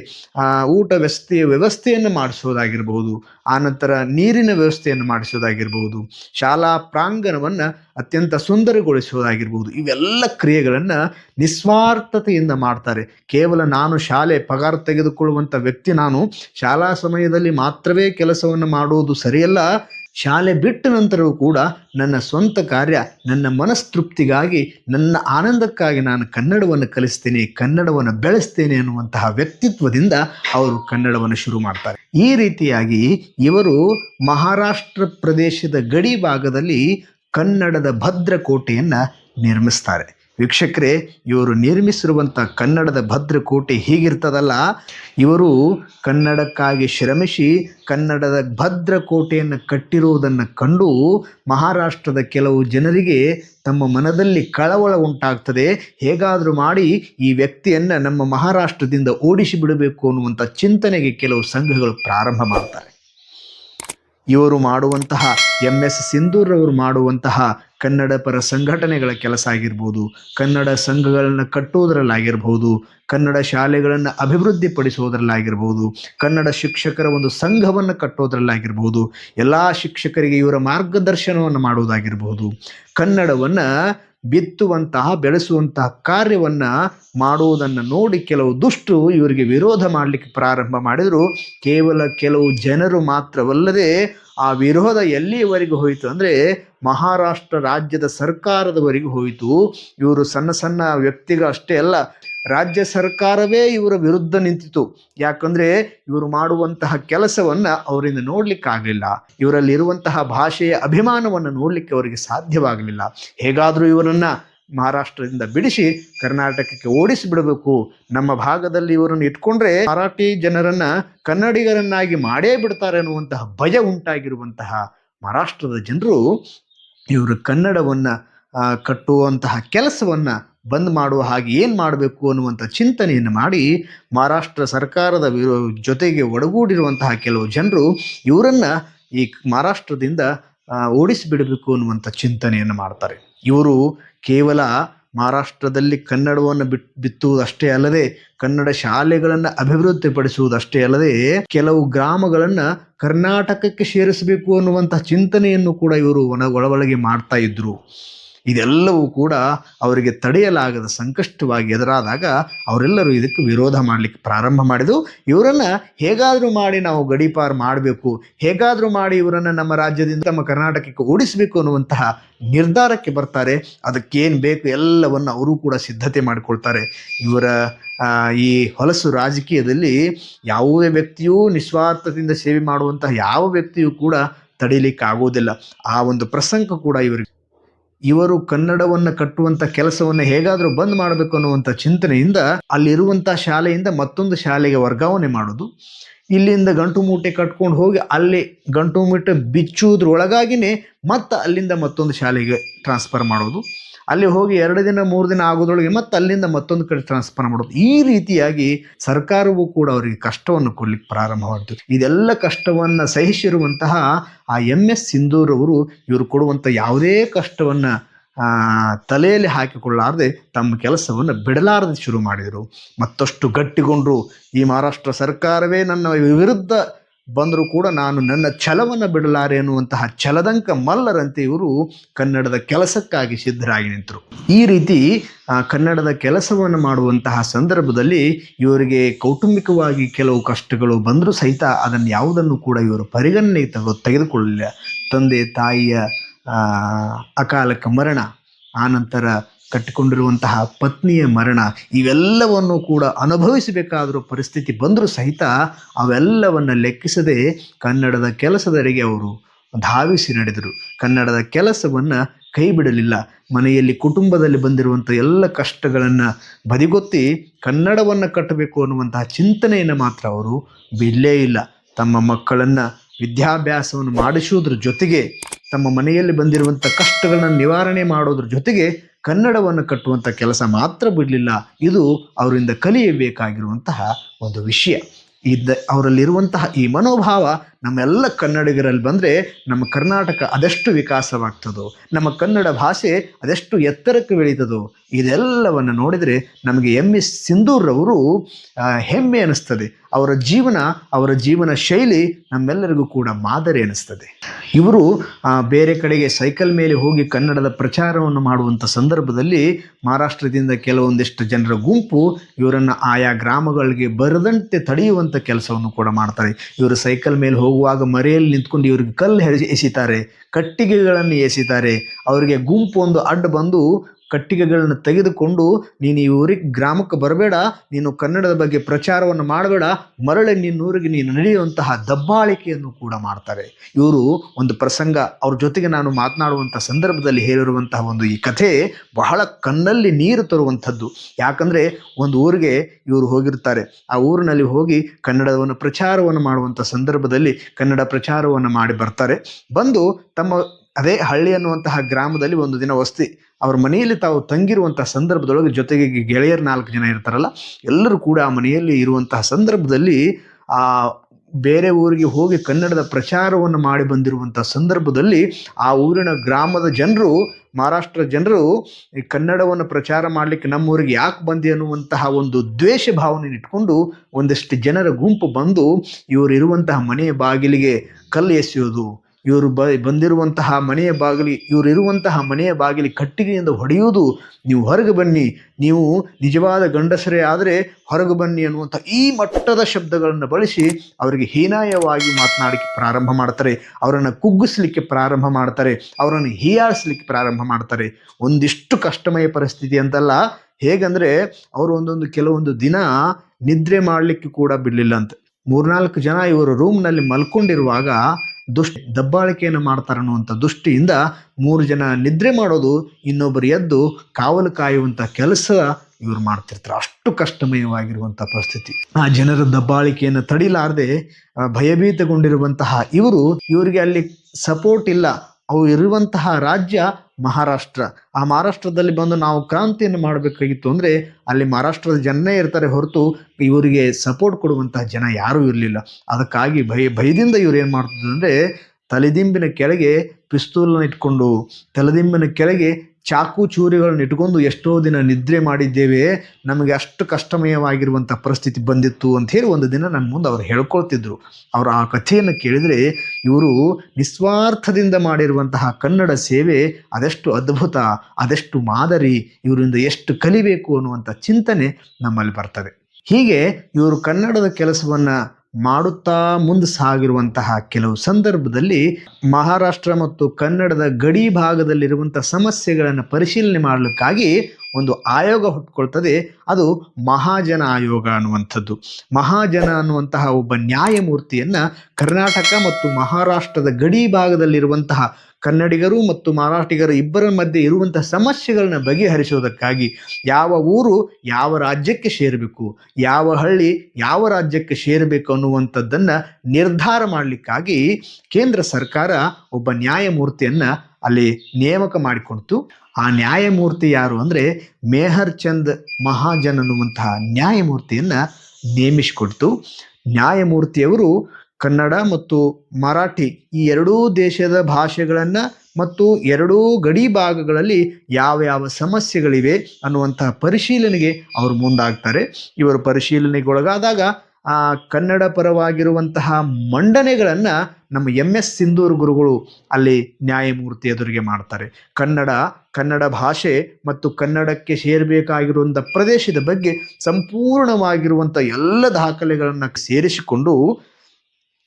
ಊಟ ವ್ಯವಸ್ಥೆಯ ವ್ಯವಸ್ಥೆಯನ್ನು ಮಾಡಿಸೋದಾಗಿರಬಹುದು ಆನಂತರ ನೀರಿನ ವ್ಯವಸ್ಥೆಯನ್ನು ಮಾಡಿಸೋದಾಗಿರಬಹುದು ಶಾಲಾ ಪ್ರಾಂಗಣವನ್ನು ಅತ್ಯಂತ ಸುಂದರಗೊಳಿಸುವುದಾಗಿರ್ಬೋದು ಇವೆಲ್ಲ ಕ್ರಿಯೆಗಳನ್ನು ನಿಸ್ವಾರ್ಥತೆಯಿಂದ ಮಾಡ್ತಾರೆ. ಕೇವಲ ನಾನು ಶಾಲೆ ಪಗಾರ ತೆಗೆದುಕೊಳ್ಳುವಂಥ ವ್ಯಕ್ತಿ ನಾನು ಶಾಲಾ ಸಮಯದಲ್ಲಿ ಮಾತ್ರವೇ ಕೆಲಸವನ್ನು ಮಾಡುವುದು ಸರಿಯಲ್ಲ. ಶಾಲೆ ಬಿಟ್ಟ ನಂತರವೂ ಕೂಡ ನನ್ನ ಸ್ವಂತ ಕಾರ್ಯ, ನನ್ನ ಮನಸ್ತೃಪ್ತಿಗಾಗಿ, ನನ್ನ ಆನಂದಕ್ಕಾಗಿ ನಾನು ಕನ್ನಡವನ್ನು ಕಲಿಸ್ತೇನೆ, ಕನ್ನಡವನ್ನು ಬೆಳೆಸ್ತೇನೆ ಅನ್ನುವಂತಹ ವ್ಯಕ್ತಿತ್ವದಿಂದ ಅವರು ಕನ್ನಡವನ್ನು ಶುರು ಮಾಡ್ತಾರೆ. ಈ ರೀತಿಯಾಗಿ ಇವರು ಮಹಾರಾಷ್ಟ್ರ ಪ್ರದೇಶದ ಗಡಿ ಭಾಗದಲ್ಲಿ ಕನ್ನಡದ ಭದ್ರಕೋಟೆಯನ್ನು ನಿರ್ಮಿಸ್ತಾರೆ. ವೀಕ್ಷಕರೇ, ಇವರು ನಿರ್ಮಿಸಿರುವಂಥ ಕನ್ನಡದ ಭದ್ರಕೋಟೆ ಹೀಗಿರ್ತದಲ್ಲ, ಇವರು ಕನ್ನಡಕ್ಕಾಗಿ ಶ್ರಮಿಸಿ ಕನ್ನಡದ ಭದ್ರಕೋಟೆಯನ್ನು ಕಟ್ಟಿರುವುದನ್ನು ಕಂಡು ಮಹಾರಾಷ್ಟ್ರದ ಕೆಲವು ಜನರಿಗೆ ತಮ್ಮ ಮನದಲ್ಲಿ ಕಳವಳ ಉಂಟಾಗ್ತದೆ. ಹೇಗಾದರೂ ಮಾಡಿ ಈ ವ್ಯಕ್ತಿಯನ್ನು ನಮ್ಮ ಮಹಾರಾಷ್ಟ್ರದಿಂದ ಓಡಿಸಿ ಬಿಡಬೇಕು ಅನ್ನುವಂಥ ಚಿಂತನೆಗೆ ಕೆಲವು ಸಂಘಗಳು ಪ್ರಾರಂಭ ಮಾಡ್ತಾರೆ. ಇವರು ಮಾಡುವಂತಹ ಎಂ ಎಸ್ ಸಿಂಧೂರ್ ಅವರು ಮಾಡುವಂತಹ ಕನ್ನಡ ಪರ ಸಂಘಟನೆಗಳ ಕೆಲಸ ಆಗಿರ್ಬೋದು, ಕನ್ನಡ ಸಂಘಗಳನ್ನು ಕಟ್ಟುವುದರಲ್ಲಾಗಿರ್ಬೋದು ಕನ್ನಡ ಶಾಲೆಗಳನ್ನು ಅಭಿವೃದ್ಧಿಪಡಿಸುವುದರಲ್ಲಾಗಿರ್ಬೋದು ಕನ್ನಡ ಶಿಕ್ಷಕರ ಒಂದು ಸಂಘವನ್ನು ಕಟ್ಟೋದ್ರಲ್ಲಾಗಿರ್ಬೋದು, ಎಲ್ಲ ಶಿಕ್ಷಕರಿಗೆ ಇವರ ಮಾರ್ಗದರ್ಶನವನ್ನು ಮಾಡುವುದಾಗಿರ್ಬೋದು ಕನ್ನಡವನ್ನು ಬಿತ್ತುವಂತಹ, ಬೆಳೆಸುವಂತಹ ಕಾರ್ಯವನ್ನು ಮಾಡುವುದನ್ನು ನೋಡಿ ಕೆಲವು ದುಷ್ಟು ಇವರಿಗೆ ವಿರೋಧ ಮಾಡಲಿಕ್ಕೆ ಪ್ರಾರಂಭ ಮಾಡಿದರು. ಕೇವಲ ಕೆಲವು ಜನರು ಮಾತ್ರವಲ್ಲದೆ ಆ ವಿರೋಧ ಎಲ್ಲಿಯವರೆಗೂ ಹೋಯಿತು ಅಂದರೆ ಮಹಾರಾಷ್ಟ್ರ ರಾಜ್ಯದ ಸರ್ಕಾರದವರೆಗೂ ಹೋಯಿತು. ಇವರು ಸಣ್ಣ ಸಣ್ಣ ವ್ಯಕ್ತಿಗಳು ಅಷ್ಟೇ ಅಲ್ಲ, ರಾಜ್ಯ ಸರ್ಕಾರವೇ ಇವರ ವಿರುದ್ಧ ನಿಂತಿತು ಯಾಕಂದ್ರೆ ಇವರು ಮಾಡುವಂತಹ ಕೆಲಸವನ್ನು ಅವರಿಂದ ನೋಡಲಿಕ್ಕಾಗಲಿಲ್ಲ ಇವರಲ್ಲಿರುವಂತಹ ಭಾಷೆಯ ಅಭಿಮಾನವನ್ನು ನೋಡಲಿಕ್ಕೆ ಅವರಿಗೆ ಸಾಧ್ಯವಾಗಲಿಲ್ಲ. ಹೇಗಾದರೂ ಇವರನ್ನ ಮಹಾರಾಷ್ಟ್ರದಿಂದ ಬಿಡಿಸಿ ಕರ್ನಾಟಕಕ್ಕೆ ಓಡಿಸಿಬಿಡಬೇಕು ನಮ್ಮ ಭಾಗದಲ್ಲಿ ಇವರನ್ನು ಇಟ್ಕೊಂಡ್ರೆ ಮರಾಠಿ ಜನರನ್ನ ಕನ್ನಡಿಗರನ್ನಾಗಿ ಮಾಡೇ ಬಿಡ್ತಾರೆ ಅನ್ನುವಂತಹ ಭಯ ಉಂಟಾಗಿರುವಂತಹ ಮಹಾರಾಷ್ಟ್ರದ ಜನರು ಇವರು ಕನ್ನಡವನ್ನು ಕಟ್ಟುವಂತಹ ಕೆಲಸವನ್ನು ಬಂದ್ ಮಾಡುವ ಹಾಗೆ ಏನು ಮಾಡಬೇಕು ಅನ್ನುವಂಥ ಚಿಂತನೆಯನ್ನು ಮಾಡಿ ಮಹಾರಾಷ್ಟ್ರ ಸರ್ಕಾರದ ಜೊತೆಗೆ ಒಡಗೂಡಿರುವಂತಹ ಕೆಲವು ಜನರು ಇವರನ್ನು ಈ ಮಹಾರಾಷ್ಟ್ರದಿಂದ ಓಡಿಸಿಬಿಡಬೇಕು ಅನ್ನುವಂಥ ಚಿಂತನೆಯನ್ನು ಮಾಡ್ತಾರೆ. ಇವರು ಕೇವಲ ಮಹಾರಾಷ್ಟ್ರದಲ್ಲಿ ಕನ್ನಡವನ್ನು ಬಿಟ್, ಬಿತ್ತುವುದಷ್ಟೇ ಅಲ್ಲದೆ ಕನ್ನಡ ಶಾಲೆಗಳನ್ನು ಅಭಿವೃದ್ಧಿಪಡಿಸುವುದಷ್ಟೇ ಅಲ್ಲದೆ ಕೆಲವು ಗ್ರಾಮಗಳನ್ನು ಕರ್ನಾಟಕಕ್ಕೆ ಸೇರಿಸಬೇಕು ಅನ್ನುವಂಥ ಚಿಂತನೆಯನ್ನು ಕೂಡ ಇವರು ಒಳ ಒಳಗೊಳಗೆ ಮಾಡ್ತಾ ಇದ್ರು. ಇದೆಲ್ಲವೂ ಕೂಡ ಅವರಿಗೆ ತಡೆಯಲಾಗದ ಸಂಕಷ್ಟವಾಗಿ ಎದುರಾದಾಗ ಅವರೆಲ್ಲರೂ ಇದಕ್ಕೆ ವಿರೋಧ ಮಾಡಲಿಕ್ಕೆ ಪ್ರಾರಂಭ ಮಾಡಿದ್ರು. ಇವರನ್ನು ಹೇಗಾದರೂ ಮಾಡಿ ನಾವು ಗಡೀಪಾರು ಮಾಡಬೇಕು. ಹೇಗಾದರೂ ಮಾಡಿ ಇವರನ್ನು ನಮ್ಮ ರಾಜ್ಯದಿಂದ ನಮ್ಮ ಕರ್ನಾಟಕಕ್ಕೆ ಓಡಿಸಬೇಕು ಅನ್ನುವಂತಹ ನಿರ್ಧಾರಕ್ಕೆ ಬರ್ತಾರೆ. ಅದಕ್ಕೇನು ಬೇಕು ಎಲ್ಲವನ್ನು ಅವರು ಕೂಡ ಸಿದ್ಧತೆ ಮಾಡಿಕೊಳ್ತಾರೆ. ಇವರ ಈ ಹೊಲಸು ರಾಜಕೀಯದಲ್ಲಿ ಯಾವುದೇ ವ್ಯಕ್ತಿಯೂ ನಿಸ್ವಾರ್ಥದಿಂದ ಸೇವೆ ಮಾಡುವಂತಹ ಯಾವ ವ್ಯಕ್ತಿಯೂ ಕೂಡ ತಡೀಲಿಕ್ಕೆ ಆಗೋದಿಲ್ಲ ಆ ಒಂದು ಪ್ರಸಂಗ ಕೂಡ ಇವರಿಗೆ ಇವರು ಕನ್ನಡವನ್ನು ಕಟ್ಟುವಂತ ಕೆಲಸವನ್ನು ಹೇಗಾದರೂ ಬಂದ್ ಮಾಡಬೇಕು ಅನ್ನುವಂಥ ಚಿಂತನೆಯಿಂದ ಅಲ್ಲಿರುವಂಥ ಶಾಲೆಯಿಂದ ಮತ್ತೊಂದು ಶಾಲೆಗೆ ವರ್ಗಾವಣೆ ಮಾಡೋದು. ಇಲ್ಲಿಂದ ಗಂಟು ಮೂಟೆ ಕಟ್ಕೊಂಡು ಹೋಗಿ ಅಲ್ಲಿ ಗಂಟು ಮೂಟೆ ಬಿಚ್ಚುವುದ್ರೊಳಗಾಗಿನೇ ಮತ್ತೆ ಅಲ್ಲಿಂದ ಮತ್ತೊಂದು ಶಾಲೆಗೆ ಟ್ರಾನ್ಸ್ಫರ್ ಮಾಡೋದು. ಅಲ್ಲಿ ಹೋಗಿ ಎರಡು ದಿನ, ಮೂರು ದಿನ ಆಗೋದ್ರೊಳಗೆ ಮತ್ತೆ ಅಲ್ಲಿಂದ ಮತ್ತೊಂದು ಕಡೆ ಟ್ರಾನ್ಸ್ಫರ್ ಮಾಡೋದು ಈ ರೀತಿಯಾಗಿ ಸರ್ಕಾರವೂ ಕೂಡ ಅವರಿಗೆ ಕಷ್ಟವನ್ನು ಕೊಡ್ಲಿಕ್ಕೆ ಪ್ರಾರಂಭ ಇದೆಲ್ಲ ಕಷ್ಟವನ್ನು ಸಹಿಸಿರುವಂತಹ ಆ ಎಂ ಎಸ್ ಸಿಂಧೂರವರು ಇವರು ಕೊಡುವಂಥ ಯಾವುದೇ ಕಷ್ಟವನ್ನು ತಲೆಯಲ್ಲಿ ಹಾಕಿಕೊಳ್ಳಾರದೆ ತಮ್ಮ ಕೆಲಸವನ್ನು ಬಿಡಲಾರದೆ ಶುರು ಮಾಡಿದರು. ಮತ್ತಷ್ಟು ಗಟ್ಟಿಗೊಂಡರು. ಈ ಮಹಾರಾಷ್ಟ್ರ ಸರ್ಕಾರವೇ ನನ್ನ ವಿರುದ್ಧ ಬಂದರೂ ಕೂಡ ನಾನು ನನ್ನ ಛಲವನ್ನು ಬಿಡಲಾರೆ ಅನ್ನುವಂತಹ ಛಲದಂಕ ಮಲ್ಲರಂತೆ ಇವರು ಕನ್ನಡದ ಕೆಲಸಕ್ಕಾಗಿ ಸಿದ್ಧರಾಗಿ ನಿಂತರು. ಈ ರೀತಿ ಕನ್ನಡದ ಕೆಲಸವನ್ನು ಮಾಡುವಂತಹ ಸಂದರ್ಭದಲ್ಲಿ ಇವರಿಗೆ ಕೌಟುಂಬಿಕವಾಗಿ ಕೆಲವು ಕಷ್ಟಗಳು ಬಂದರೂ ಸಹಿತ ಅದನ್ನು ಯಾವುದನ್ನು ಕೂಡ ಇವರು ಪರಿಗಣನೆ ತಗೋ ತೆಗೆದುಕೊಳ್ಳಲಿಲ್ಲ. ತಂದೆ, ತಾಯಿಯ ಅಕಾಲಕ ಮರಣ ಆನಂತರ ಕಟ್ಟಿಕೊಂಡಿರುವಂತಹ ಪತ್ನಿಯ ಮರಣ, ಇವೆಲ್ಲವನ್ನು ಕೂಡ ಅನುಭವಿಸಬೇಕಾದರೂ ಪರಿಸ್ಥಿತಿ ಬಂದರೂ ಸಹಿತ ಅವೆಲ್ಲವನ್ನು ಲೆಕ್ಕಿಸದೆ ಕನ್ನಡದ ಕೆಲಸದರಿಗೆ ಅವರು ಧಾವಿಸಿ ನಡೆದರು. ಕನ್ನಡದ ಕೆಲಸವನ್ನು ಕೈ ಬಿಡಲಿಲ್ಲ. ಮನೆಯಲ್ಲಿ ಕುಟುಂಬದಲ್ಲಿ ಬಂದಿರುವಂಥ ಎಲ್ಲ ಕಷ್ಟಗಳನ್ನು ಬದಿಗೊತ್ತಿ ಕನ್ನಡವನ್ನು ಕಟ್ಟಬೇಕು ಅನ್ನುವಂತಹ ಚಿಂತನೆಯನ್ನು ಮಾತ್ರ ಅವರು ಬಿಡಲೇ ಇಲ್ಲ. ತಮ್ಮ ಮಕ್ಕಳನ್ನು ವಿದ್ಯಾಭ್ಯಾಸವನ್ನು ಮಾಡಿಸುವುದ್ರ ಜೊತೆಗೆ, ತಮ್ಮ ಮನೆಯಲ್ಲಿ ಬಂದಿರುವಂಥ ಕಷ್ಟಗಳನ್ನು ನಿವಾರಣೆ ಮಾಡೋದ್ರ ಜೊತೆಗೆ ಕನ್ನಡವನ್ನು ಕಟ್ಟುವಂಥ ಕೆಲಸ ಮಾತ್ರ ಬಿಡಲಿಲ್ಲ. ಇದು ಅವರಿಂದ ಕಲಿಯಬೇಕಾಗಿರುವಂತಹ ಒಂದು ವಿಷಯ. ಇದ್ದ ಅವರಲ್ಲಿರುವಂತಹ ಈ ಮನೋಭಾವ ನಮ್ಮೆಲ್ಲ ಕನ್ನಡಿಗರಲ್ಲಿ ಬಂದರೆ ನಮ್ಮ ಕರ್ನಾಟಕ ಅದೆಷ್ಟು ವಿಕಾಸವಾಗ್ತದೋ, ನಮ್ಮ ಕನ್ನಡ ಭಾಷೆ ಅದೆಷ್ಟು ಎತ್ತರಕ್ಕೆ ಬೆಳೀತದೋ, ಇದೆಲ್ಲವನ್ನು ನೋಡಿದರೆ ನಮಗೆ ಎಂ ಎಸ್ ಸಿಂಧೂರ್ರವರು ಹೆಮ್ಮೆ ಅನ್ನಿಸ್ತದೆ ಅವರ ಜೀವನ ಅವರ ಜೀವನ ಶೈಲಿ ನಮ್ಮೆಲ್ಲರಿಗೂ ಕೂಡ ಮಾದರಿ ಅನ್ನಿಸ್ತದೆ ಇವರು ಬೇರೆ ಕಡೆಗೆ ಸೈಕಲ್ ಮೇಲೆ ಹೋಗಿ ಕನ್ನಡದ ಪ್ರಚಾರವನ್ನು ಮಾಡುವಂಥ ಸಂದರ್ಭದಲ್ಲಿ ಮಹಾರಾಷ್ಟ್ರದಿಂದ ಕೆಲವೊಂದಿಷ್ಟು ಜನರ ಗುಂಪು ಇವರನ್ನು ಆಯಾ ಗ್ರಾಮಗಳಿಗೆ ಬರದಂತೆ ತಡೆಯುವಂಥ ಕೆಲಸವನ್ನು ಕೂಡ ಮಾಡ್ತಾರೆ. ಇವರು ಸೈಕಲ್ ಮೇಲೆ ಹೋಗುವಾಗ ಮರೆಯಲ್ಲಿ ನಿಂತ್ಕೊಂಡು ಇವ್ರಿಗೆ ಕಲ್ಲು ಎಸಿತಾರೆ ಕಟ್ಟಿಗೆಗಳನ್ನು ಎಸಿತಾರೆ ಅವರಿಗೆ ಗುಂಪು ಒಂದು ಅಡ್ಡ ಬಂದು ಕಟ್ಟಿಗೆಗಳನ್ನು ತೆಗೆದುಕೊಂಡು, ನೀನು ಈ ಊರಿಗೆ ಗ್ರಾಮಕ್ಕೆ ಬರಬೇಡ, ನೀನು ಕನ್ನಡದ ಬಗ್ಗೆ ಪ್ರಚಾರವನ್ನು ಮಾಡಬೇಡ, ಮರಳಿ ನಿನ್ನೂರಿಗೆ ನೀನು ನಡೆಯುವಂತಹ ದಬ್ಬಾಳಿಕೆಯನ್ನು ಕೂಡ ಮಾಡ್ತಾರೆ. ಇವರು ಒಂದು ಪ್ರಸಂಗ, ಅವ್ರ ಜೊತೆಗೆ ನಾನು ಮಾತನಾಡುವಂಥ ಸಂದರ್ಭದಲ್ಲಿ ಹೇಳಿರುವಂತಹ ಒಂದು ಈ ಕಥೆ ಬಹಳ ಕಣ್ಣಲ್ಲಿ ನೀರು ತರುವಂಥದ್ದು. ಯಾಕಂದರೆ ಒಂದು ಊರಿಗೆ ಇವರು ಹೋಗಿರ್ತಾರೆ. ಆ ಊರಿನಲ್ಲಿ ಹೋಗಿ ಕನ್ನಡವನ್ನು ಪ್ರಚಾರವನ್ನು ಮಾಡುವಂಥ ಸಂದರ್ಭದಲ್ಲಿ ಕನ್ನಡ ಪ್ರಚಾರವನ್ನು ಮಾಡಿ ಬರ್ತಾರೆ. ಬಂದು ತಮ್ಮ ಅದೇ ಹಳ್ಳಿ ಅನ್ನುವಂತಹ ಗ್ರಾಮದಲ್ಲಿ ಒಂದು ದಿನ ವಸ್ತಿ ಅವ್ರ ಮನೆಯಲ್ಲಿ ತಾವು ತಂಗಿರುವಂತಹ ಸಂದರ್ಭದೊಳಗೆ ಜೊತೆಗೆ ಗೆಳೆಯರು ನಾಲ್ಕು ಜನ ಇರ್ತಾರಲ್ಲ, ಎಲ್ಲರೂ ಕೂಡ ಆ ಮನೆಯಲ್ಲಿ ಇರುವಂತಹ ಸಂದರ್ಭದಲ್ಲಿ ಆ ಬೇರೆ ಊರಿಗೆ ಹೋಗಿ ಕನ್ನಡದ ಪ್ರಚಾರವನ್ನು ಮಾಡಿ ಬಂದಿರುವಂತಹ ಸಂದರ್ಭದಲ್ಲಿ ಆ ಊರಿನ ಗ್ರಾಮದ ಜನರು, ಮಹಾರಾಷ್ಟ್ರ ಜನರು ಈ ಕನ್ನಡವನ್ನು ಪ್ರಚಾರ ಮಾಡಲಿಕ್ಕೆ ನಮ್ಮ ಊರಿಗೆ ಯಾಕೆ ಬಂದಿ ಅನ್ನುವಂತಹ ಒಂದು ದ್ವೇಷ ಭಾವನೆ ಇಟ್ಕೊಂಡು ಒಂದಷ್ಟು ಜನರ ಗುಂಪು ಬಂದು ಇವರು ಇರುವಂತಹ ಮನೆಯ ಬಾಗಿಲಿಗೆ ಕಲ್ಲು ಎಸೆಯೋದು ಇವರು ಬ, ಬಂದಿರುವಂತಹ ಮನೆಯ ಬಾಗಿಲಿ, ಇವರು ಇರುವಂತಹ ಮನೆಯ ಬಾಗಿಲಿ ಕಟ್ಟಿಗೆಯಿಂದ ಹೊಡೆಯುವುದು, ನೀವು ಹೊರಗೆ ಬನ್ನಿ, ನೀವು ನಿಜವಾದ ಗಂಡಸರೇ ಆದರೆ ಹೊರಗೆ ಬನ್ನಿ ಅನ್ನುವಂಥ ಈ ಮಟ್ಟದ ಶಬ್ದಗಳನ್ನು ಬಳಸಿ ಅವರಿಗೆ ಹೀನಾಯವಾಗಿ ಮಾತನಾಡಕ್ಕೆ ಪ್ರಾರಂಭ ಮಾಡ್ತಾರೆ, ಅವರನ್ನು ಕುಗ್ಗಿಸ್ಲಿಕ್ಕೆ ಪ್ರಾರಂಭ ಮಾಡ್ತಾರೆ, ಅವರನ್ನು ಹೀಯಾಳಿಸ್ಲಿಕ್ಕೆ ಪ್ರಾರಂಭ ಮಾಡ್ತಾರೆ. ಒಂದಿಷ್ಟು ಕಷ್ಟಮಯ ಪರಿಸ್ಥಿತಿ ಅಂತಲ್ಲ, ಹೇಗಂದರೆ ಅವರು ಒಂದೊಂದು ಕೆಲವೊಂದು ದಿನ ನಿದ್ರೆ ಮಾಡಲಿಕ್ಕೆ ಕೂಡ ಬಿಡಲಿಲ್ಲ ಅಂತ. ಮೂರ್ನಾಲ್ಕು ಜನ ಇವರು ರೂಮ್ನಲ್ಲಿ ಮಲ್ಕೊಂಡಿರುವಾಗ ದುಷ್ಟ ದಬ್ಬಾಳಿಕೆಯನ್ನು ಮಾಡ್ತಾರೆ ಅನ್ನುವಂಥ ದೃಷ್ಟಿಯಿಂದ ಮೂರು ಜನ ನಿದ್ರೆ ಮಾಡೋದು, ಇನ್ನೊಬ್ಬರು ಎದ್ದು ಕಾವಲು ಕಾಯುವಂಥ ಕೆಲಸ ಇವರು ಮಾಡ್ತಿರ್ತಾರೆ. ಅಷ್ಟು ಕಷ್ಟಮಯವಾಗಿರುವಂಥ ಪರಿಸ್ಥಿತಿ. ಆ ಜನರ ದಬ್ಬಾಳಿಕೆಯನ್ನು ತಡಿಲಾರದೆ ಭಯಭೀತಗೊಂಡಿರುವಂತಹ ಇವರು, ಇವರಿಗೆ ಅಲ್ಲಿ ಸಪೋರ್ಟ್ ಇಲ್ಲ. ಅವು ಇರುವಂತಹ ರಾಜ್ಯ ಮಹಾರಾಷ್ಟ್ರ. ಆ ಮಹಾರಾಷ್ಟ್ರದಲ್ಲಿ ಬಂದು ನಾವು ಕ್ರಾಂತಿಯನ್ನು ಮಾಡಬೇಕಾಗಿತ್ತು ಅಂದರೆ ಅಲ್ಲಿ ಮಹಾರಾಷ್ಟ್ರದ ಜನನೇ ಇರ್ತಾರೆ ಹೊರತು ಇವರಿಗೆ ಸಪೋರ್ಟ್ ಕೊಡುವಂತಹ ಜನ ಯಾರೂ ಇರಲಿಲ್ಲ. ಅದಕ್ಕಾಗಿ ಭಯ, ಭಯದಿಂದ ಇವ್ರು ಏನು ಮಾಡ್ತಿದ್ರು ಅಂದರೆ ತಲೆದಿಂಬಿನ ಕೆಳಗೆ ಪಿಸ್ತೂಲನ್ನು ಇಟ್ಕೊಂಡು, ತಲೆದಿಂಬಿನ ಕೆಳಗೆ ಚಾಕು ಚೂರಿಗಳನ್ನು ಇಟ್ಕೊಂಡು ಎಷ್ಟೋ ದಿನ ನಿದ್ರೆ ಮಾಡಿದ್ದೇವೆ, ನಮಗೆ ಅಷ್ಟು ಕಷ್ಟಮಯವಾಗಿರುವಂಥ ಪರಿಸ್ಥಿತಿ ಬಂದಿತ್ತು ಅಂತ ಹೇಳಿ ಒಂದು ದಿನ ನನ್ನ ಮುಂದೆ ಅವರು ಹೇಳ್ಕೊಳ್ತಿದ್ರು. ಅವರು ಆ ಕಥೆಯನ್ನು ಕೇಳಿದರೆ ಇವರು ನಿಸ್ವಾರ್ಥದಿಂದ ಮಾಡಿರುವಂತಹ ಕನ್ನಡ ಸೇವೆ ಅದೆಷ್ಟು ಅದ್ಭುತ, ಅದೆಷ್ಟು ಮಾದರಿ, ಇವರಿಂದ ಎಷ್ಟು ಕಲಿಬೇಕು ಅನ್ನುವಂಥ ಚಿಂತನೆ ನಮ್ಮಲ್ಲಿ ಬರ್ತದೆ. ಹೀಗೆ ಇವರು ಕನ್ನಡದ ಕೆಲಸವನ್ನು ಮಾಡುತ್ತಾ ಮುಂದೆ ಸಾಗಿರುವಂತಹ ಕೆಲವು ಸಂದರ್ಭದಲ್ಲಿ ಮಹಾರಾಷ್ಟ್ರ ಮತ್ತು ಕನ್ನಡದ ಗಡಿ ಭಾಗದಲ್ಲಿರುವಂಥ ಸಮಸ್ಯೆಗಳನ್ನು ಪರಿಶೀಲನೆ ಮಾಡಲಿಕ್ಕಾಗಿ ಒಂದು ಆಯೋಗ ಹುಟ್ಕೊಳ್ತದೆ ಅದು ಮಹಾಜನ ಆಯೋಗ ಅನ್ನುವಂಥದ್ದು. ಮಹಾಜನ ಅನ್ನುವಂತಹ ಒಬ್ಬ ನ್ಯಾಯಮೂರ್ತಿಯನ್ನು ಕರ್ನಾಟಕ ಮತ್ತು ಮಹಾರಾಷ್ಟ್ರದ ಗಡಿ ಭಾಗದಲ್ಲಿರುವಂತಹ ಕನ್ನಡಿಗರು ಮತ್ತು ಮರಾಠಿಗರು ಇಬ್ಬರ ಮಧ್ಯೆ ಇರುವಂತಹ ಸಮಸ್ಯೆಗಳನ್ನ ಬಗೆಹರಿಸುವುದಕ್ಕಾಗಿ ಯಾವ ಊರು ಯಾವ ರಾಜ್ಯಕ್ಕೆ ಸೇರಬೇಕು, ಯಾವ ಹಳ್ಳಿ ಯಾವ ರಾಜ್ಯಕ್ಕೆ ಸೇರಬೇಕು ಅನ್ನುವಂಥದ್ದನ್ನ ನಿರ್ಧಾರ ಮಾಡಲಿಕ್ಕಾಗಿ ಕೇಂದ್ರ ಸರ್ಕಾರ ಒಬ್ಬ ನ್ಯಾಯಮೂರ್ತಿಯನ್ನ ಅಲ್ಲಿ ನೇಮಕ ಮಾಡಿಕೊಡ್ತು. ಆ ನ್ಯಾಯಮೂರ್ತಿ ಯಾರು ಅಂದರೆ ಮೇಹರ್ ಚಂದ್ ಮಹಾಜನ್ ಅನ್ನುವಂತಹ ನ್ಯಾಯಮೂರ್ತಿಯನ್ನ ನೇಮಿಸಿಕೊಡ್ತು. ನ್ಯಾಯಮೂರ್ತಿಯವರು ಕನ್ನಡ ಮತ್ತು ಮರಾಠಿ ಈ ಎರಡೂ ದೇಶದ ಭಾಷೆಗಳನ್ನು ಮತ್ತು ಎರಡೂ ಗಡಿ ಭಾಗಗಳಲ್ಲಿ ಯಾವ ಯಾವ ಸಮಸ್ಯೆಗಳಿವೆ ಅನ್ನುವಂತಹ ಪರಿಶೀಲನೆಗೆ ಅವರು ಮುಂದಾಗ್ತಾರೆ. ಇವರು ಪರಿಶೀಲನೆಗೊಳಗಾದಾಗ ಆ ಕನ್ನಡ ಪರವಾಗಿರುವಂತಹ ಮಂಡನೆಗಳನ್ನು ನಮ್ಮ ಎಂ ಎಸ್ ಸಿಂಧೂರ್ ಗುರುಗಳು ಅಲ್ಲಿ ನ್ಯಾಯಮೂರ್ತಿ ಎದುರಿಗೆ ಮಾಡ್ತಾರೆ. ಕನ್ನಡ ಕನ್ನಡ ಭಾಷೆ ಮತ್ತು ಕನ್ನಡಕ್ಕೆ ಸೇರಬೇಕಾಗಿರುವಂಥ ಪ್ರದೇಶದ ಬಗ್ಗೆ ಸಂಪೂರ್ಣವಾಗಿರುವಂಥ ಎಲ್ಲ ದಾಖಲೆಗಳನ್ನು ಸೇರಿಸಿಕೊಂಡು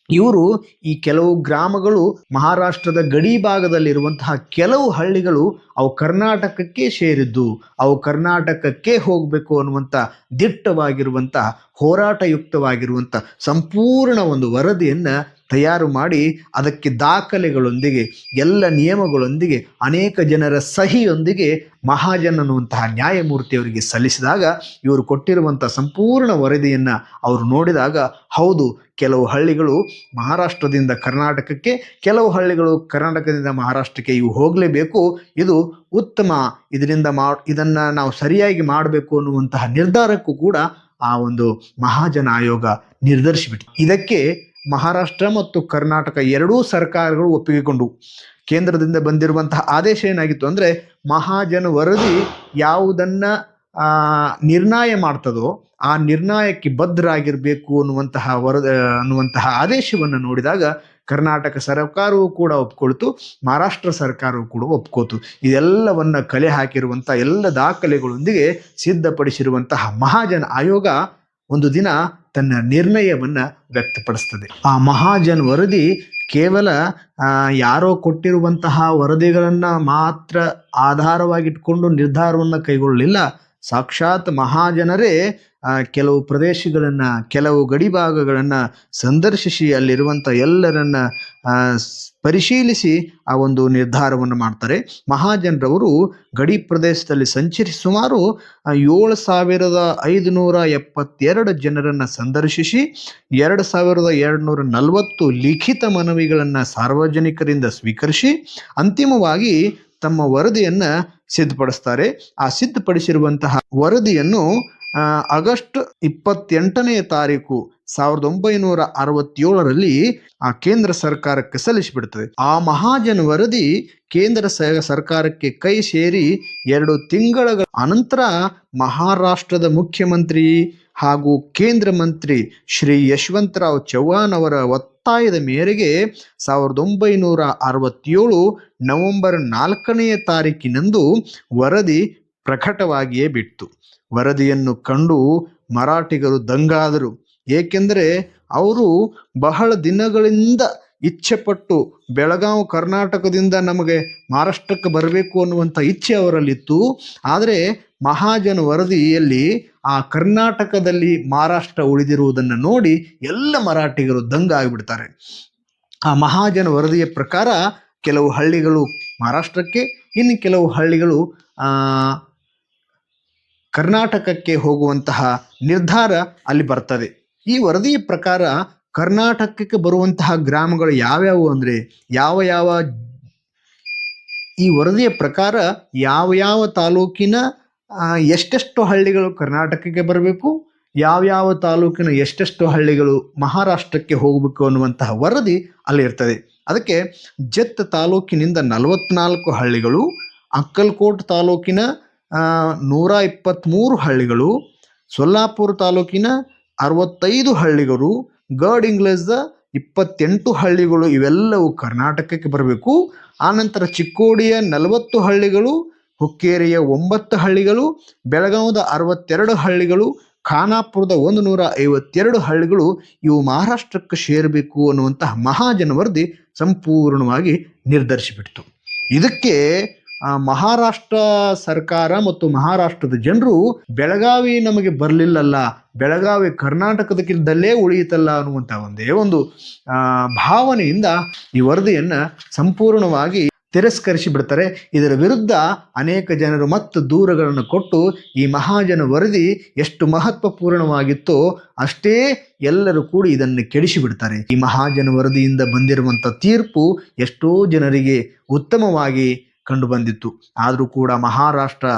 ಇವರು ಈ ಕೆಲವು ಗ್ರಾಮಗಳು ಮಹಾರಾಷ್ಟ್ರದ ಗಡಿ ಭಾಗದಲ್ಲಿರುವಂತಹ ಕೆಲವು ಹಳ್ಳಿಗಳು ಅವು ಕರ್ನಾಟಕಕ್ಕೆ ಸೇರಿದ್ದು, ಅವು ಕರ್ನಾಟಕಕ್ಕೆ ಹೋಗಬೇಕು ಅನ್ನುವಂಥ ದಿಟ್ಟವಾಗಿರುವಂಥ ಹೋರಾಟಯುಕ್ತವಾಗಿರುವಂಥ ಸಂಪೂರ್ಣ ಒಂದು ವರದಿಯನ್ನು ತಯಾರು ಮಾಡಿ ಅದಕ್ಕೆ ದಾಖಲೆಗಳೊಂದಿಗೆ, ಎಲ್ಲ ನಿಯಮಗಳೊಂದಿಗೆ, ಅನೇಕ ಜನರ ಸಹಿಯೊಂದಿಗೆ ಮಹಾಜನ್ ಅನ್ನುವಂತಹ ನ್ಯಾಯಮೂರ್ತಿಯವರಿಗೆ ಸಲ್ಲಿಸಿದಾಗ, ಇವರು ಕೊಟ್ಟಿರುವಂಥ ಸಂಪೂರ್ಣ ವರದಿಯನ್ನು ಅವರು ನೋಡಿದಾಗ, ಹೌದು, ಕೆಲವು ಹಳ್ಳಿಗಳು ಮಹಾರಾಷ್ಟ್ರದಿಂದ ಕರ್ನಾಟಕಕ್ಕೆ, ಕೆಲವು ಹಳ್ಳಿಗಳು ಕರ್ನಾಟಕದಿಂದ ಮಹಾರಾಷ್ಟ್ರಕ್ಕೆ ಇವು ಹೋಗಲೇಬೇಕು. ಇದು ಉತ್ತಮ, ಇದರಿಂದ ಮಾ, ಇದನ್ನು ನಾವು ಸರಿಯಾಗಿ ಮಾಡಬೇಕು ಅನ್ನುವಂತಹ ನಿರ್ಧಾರಕ್ಕೂ ಕೂಡ ಆ ಒಂದು ಮಹಾಜನ ಆಯೋಗ ನಿರ್ಧರಿಸಿಬಿಟ್ಟು ಇದಕ್ಕೆ ಮಹಾರಾಷ್ಟ್ರ ಮತ್ತು ಕರ್ನಾಟಕ ಎರಡೂ ಸರ್ಕಾರಗಳು ಒಪ್ಪಿಗೆಗೊಂಡು ಕೇಂದ್ರದಿಂದ ಬಂದಿರುವಂತಹ ಆದೇಶ ಏನಾಗಿತ್ತು ಅಂದರೆ ಮಹಾಜನ ವರದಿ ಯಾವುದನ್ನ ನಿರ್ಣಯ ಮಾಡ್ತದೋ ಆ ನಿರ್ಣಯಕ್ಕೆ ಬದ್ಧರಾಗಿರಬೇಕು ಅನ್ನುವಂತಹ ವರ ಅನ್ನುವಂತಹ ಆದೇಶವನ್ನು ನೋಡಿದಾಗ ಕರ್ನಾಟಕ ಸರ್ಕಾರವೂ ಕೂಡ ಒಪ್ಕೊಳ್ತು, ಮಹಾರಾಷ್ಟ್ರ ಸರ್ಕಾರವೂ ಕೂಡ ಒಪ್ಕೋತು ಇದೆಲ್ಲವನ್ನ ಕಲೆ ಹಾಕಿರುವಂಥ ಎಲ್ಲ ದಾಖಲೆಗಳೊಂದಿಗೆ ಸಿದ್ಧಪಡಿಸಿರುವಂತಹ ಮಹಾಜನ ಆಯೋಗ ಒಂದು ದಿನ ತನ್ನ ನಿರ್ಣಯವನ್ನು ವ್ಯಕ್ತಪಡಿಸ್ತದೆ. ಆ ಮಹಾಜನ್ ವರದಿ ಕೇವಲ ಯಾರೋ ಕೊಟ್ಟಿರುವಂತಹ ವರದಿಗಳನ್ನು ಮಾತ್ರ ಆಧಾರವಾಗಿಟ್ಕೊಂಡು ನಿರ್ಧಾರವನ್ನು ಕೈಗೊಳ್ಳಲಿಲ್ಲ. ಸಾಕ್ಷಾತ್ ಮಹಾಜನರೇ ಕೆಲವು ಪ್ರದೇಶಗಳನ್ನ ಕೆಲವು ಗಡಿಭಾಗಗಳನ್ನ ಸಂದರ್ಶಿಸಿ ಅಲ್ಲಿರುವಂಥ ಎಲ್ಲರನ್ನ ಆ, ಪರಿಶೀಲಿಸಿ ಆ ಒಂದು ನಿರ್ಧಾರವನ್ನು ಮಾಡ್ತಾರೆ. ಮಹಾಜನರವರು ಗಡಿ ಪ್ರದೇಶದಲ್ಲಿ ಸಂಚರಿಸಿ ಸುಮಾರು ಆ, ಏಳು ಸಾವಿರದ ಐದುನೂರ ಎಪ್ಪತ್ತೆರಡು ಜನರನ್ನು ಸಂದರ್ಶಿಸಿ ಎರಡು ಸಾವಿರದ ಎರಡುನೂರ ನಲವತ್ತು ಲಿಖಿತ ಮನವಿಗಳನ್ನು ಸಾರ್ವಜನಿಕರಿಂದ ಸ್ವೀಕರಿಸಿ ಅಂತಿಮವಾಗಿ ತಮ್ಮ ವರದಿಯನ್ನು ಸಿದ್ಧಪಡಿಸ್ತಾರೆ. ಆ ಸಿದ್ಧಪಡಿಸಿರುವಂತಹ ವರದಿಯನ್ನು ಆ, ಆಗಸ್ಟ್ ಇಪ್ಪತ್ತೆಂಟನೆಯ ತಾರೀಕು ಸಾವಿರದ ಒಂಬೈನೂರ ಅರವತ್ತೇಳರಲ್ಲಿ ಆ ಕೇಂದ್ರ ಸರ್ಕಾರಕ್ಕೆ ಸಲ್ಲಿಸಿಬಿಡ್ತದೆ. ಆ ಮಹಾಜನ್ ವರದಿ ಕೇಂದ್ರ ಸರ್ಕಾರಕ್ಕೆ ಕೈ ಸೇರಿ ಎರಡು ತಿಂಗಳ ಅನಂತರ ಮಹಾರಾಷ್ಟ್ರದ ಮುಖ್ಯಮಂತ್ರಿ ಹಾಗೂ ಕೇಂದ್ರ ಮಂತ್ರಿ ಶ್ರೀ ಯಶವಂತರಾವ್ ಚೌಹಾಣ್ ಅವರ ಒತ್ತಾಯದ ಮೇರೆಗೆ ಸಾವಿರದ ಒಂಬೈನೂರ ಅರವತ್ತೇಳು ನವೆಂಬರ್ ನಾಲ್ಕನೆಯ ತಾರೀಕಿನಂದು ವರದಿ ಪ್ರಕಟವಾಗಿಯೇ ಬಿಟ್ಟು ವರದಿಯನ್ನು ಕಂಡು ಮರಾಠಿಗರು ದಂಗಾದರು. ಏಕೆಂದರೆ ಅವರು ಬಹಳ ದಿನಗಳಿಂದ ಇಚ್ಛೆಪಟ್ಟು ಬೆಳಗಾವಿ ಕರ್ನಾಟಕದಿಂದ ನಮಗೆ ಮಹಾರಾಷ್ಟ್ರಕ್ಕೆ ಬರಬೇಕು ಅನ್ನುವಂಥ ಇಚ್ಛೆ ಅವರಲ್ಲಿತ್ತು. ಆದರೆ ಮಹಾಜನ ವರದಿಯಲ್ಲಿ ಆ ಕರ್ನಾಟಕದಲ್ಲಿ ಮಹಾರಾಷ್ಟ್ರ ಉಳಿದಿರುವುದನ್ನು ನೋಡಿ ಎಲ್ಲ ಮರಾಠಿಗರು ದಂಗಾಗಿಬಿಡ್ತಾರೆ ಆ ಮಹಾಜನ ವರದಿಯ ಪ್ರಕಾರ ಕೆಲವು ಹಳ್ಳಿಗಳು ಮಹಾರಾಷ್ಟ್ರಕ್ಕೆ, ಇನ್ನು ಕೆಲವು ಹಳ್ಳಿಗಳು ಕರ್ನಾಟಕಕ್ಕೆ ಹೋಗುವಂತಹ ನಿರ್ಧಾರ ಅಲ್ಲಿ ಬರ್ತದೆ. ಈ ವರದಿಯ ಪ್ರಕಾರ ಕರ್ನಾಟಕಕ್ಕೆ ಬರುವಂತಹ ಗ್ರಾಮಗಳು ಯಾವ್ಯಾವು ಅಂದರೆ ಯಾವ ಯಾವ ಈ ವರದಿಯ ಪ್ರಕಾರ ಯಾವ ಯಾವ ತಾಲೂಕಿನ ಎಷ್ಟೆಷ್ಟು ಹಳ್ಳಿಗಳು ಕರ್ನಾಟಕಕ್ಕೆ ಬರಬೇಕು ಯಾವ್ಯಾವ ತಾಲೂಕಿನ ಎಷ್ಟೆಷ್ಟು ಹಳ್ಳಿಗಳು ಮಹಾರಾಷ್ಟ್ರಕ್ಕೆ ಹೋಗಬೇಕು ಅನ್ನುವಂತಹ ವರದಿ ಅಲ್ಲಿ ಇರ್ತದೆ. ಅದಕ್ಕೆ ಜತ್ ತಾಲೂಕಿನಿಂದ ನಲವತ್ನಾಲ್ಕು ಹಳ್ಳಿಗಳು, ಅಕ್ಕಲ್ಕೋಟ್ ತಾಲೂಕಿನ ನೂರ ಇಪ್ಪತ್ತ್ಮೂರು ಹಳ್ಳಿಗಳು, ಸೊಲ್ಲಾಪುರ ತಾಲೂಕಿನ ಅರವತ್ತೈದು ಹಳ್ಳಿಗಳು, ಗರ್ಡ್ ಇಂಗ್ಲೇಸ್ದ ಇಪ್ಪತ್ತೆಂಟು ಹಳ್ಳಿಗಳು ಇವೆಲ್ಲವೂ ಕರ್ನಾಟಕಕ್ಕೆ ಬರಬೇಕು. ಆನಂತರ ಚಿಕ್ಕೋಡಿಯ ನಲವತ್ತು ಹಳ್ಳಿಗಳು, ಹುಕ್ಕೇರಿಯ ಒಂಬತ್ತು ಹಳ್ಳಿಗಳು, ಬೆಳಗಾವದ ಅರವತ್ತೆರಡು ಹಳ್ಳಿಗಳು, ಖಾನಾಪುರದ ಒಂದು ನೂರ ಐವತ್ತೆರಡು ಹಳ್ಳಿಗಳು ಇವು ಮಹಾರಾಷ್ಟ್ರಕ್ಕೆ ಸೇರಬೇಕು ಅನ್ನುವಂತಹ ಮಹಾಜನ ವರದಿ ಸಂಪೂರ್ಣವಾಗಿ ನಿರ್ಧರಿಸಿಬಿಡ್ತು. ಇದಕ್ಕೆ ಆ, ಮಹಾರಾಷ್ಟ್ರ ಸರ್ಕಾರ ಮತ್ತು ಮಹಾರಾಷ್ಟ್ರದ ಜನರು ಬೆಳಗಾವಿ ನಮಗೆ ಬರಲಿಲ್ಲಲ್ಲ ಬೆಳಗಾವಿ ಕರ್ನಾಟಕದಕ್ಕಿದ್ದಲ್ಲೇ ಉಳಿಯಿತಲ್ಲ ಅನ್ನುವಂಥ ಒಂದೇ ಒಂದು ಭಾವನೆಯಿಂದ ಈ ವರದಿಯನ್ನು ಸಂಪೂರ್ಣವಾಗಿ ತಿರಸ್ಕರಿಸಿ ಬಿಡ್ತಾರೆ ಇದರ ವಿರುದ್ಧ ಅನೇಕ ಜನರು ಮತ್ತು ದೂರಗಳನ್ನು ಕೊಟ್ಟು ಈ ಮಹಾಜನ ವರದಿ ಎಷ್ಟು ಮಹತ್ವಪೂರ್ಣವಾಗಿತ್ತೋ ಅಷ್ಟೇ ಎಲ್ಲರೂ ಕೂಡ ಇದನ್ನು ಕೆಡಿಸಿ ಬಿಡ್ತಾರೆ ಈ ಮಹಾಜನ ವರದಿಯಿಂದ ಬಂದಿರುವಂಥ ತೀರ್ಪು ಎಷ್ಟೋ ಜನರಿಗೆ ಉತ್ತಮವಾಗಿ ಕಂಡು ಬಂದಿತ್ತು ಆದರೂ ಕೂಡ ಮಹಾರಾಷ್ಟ್ರ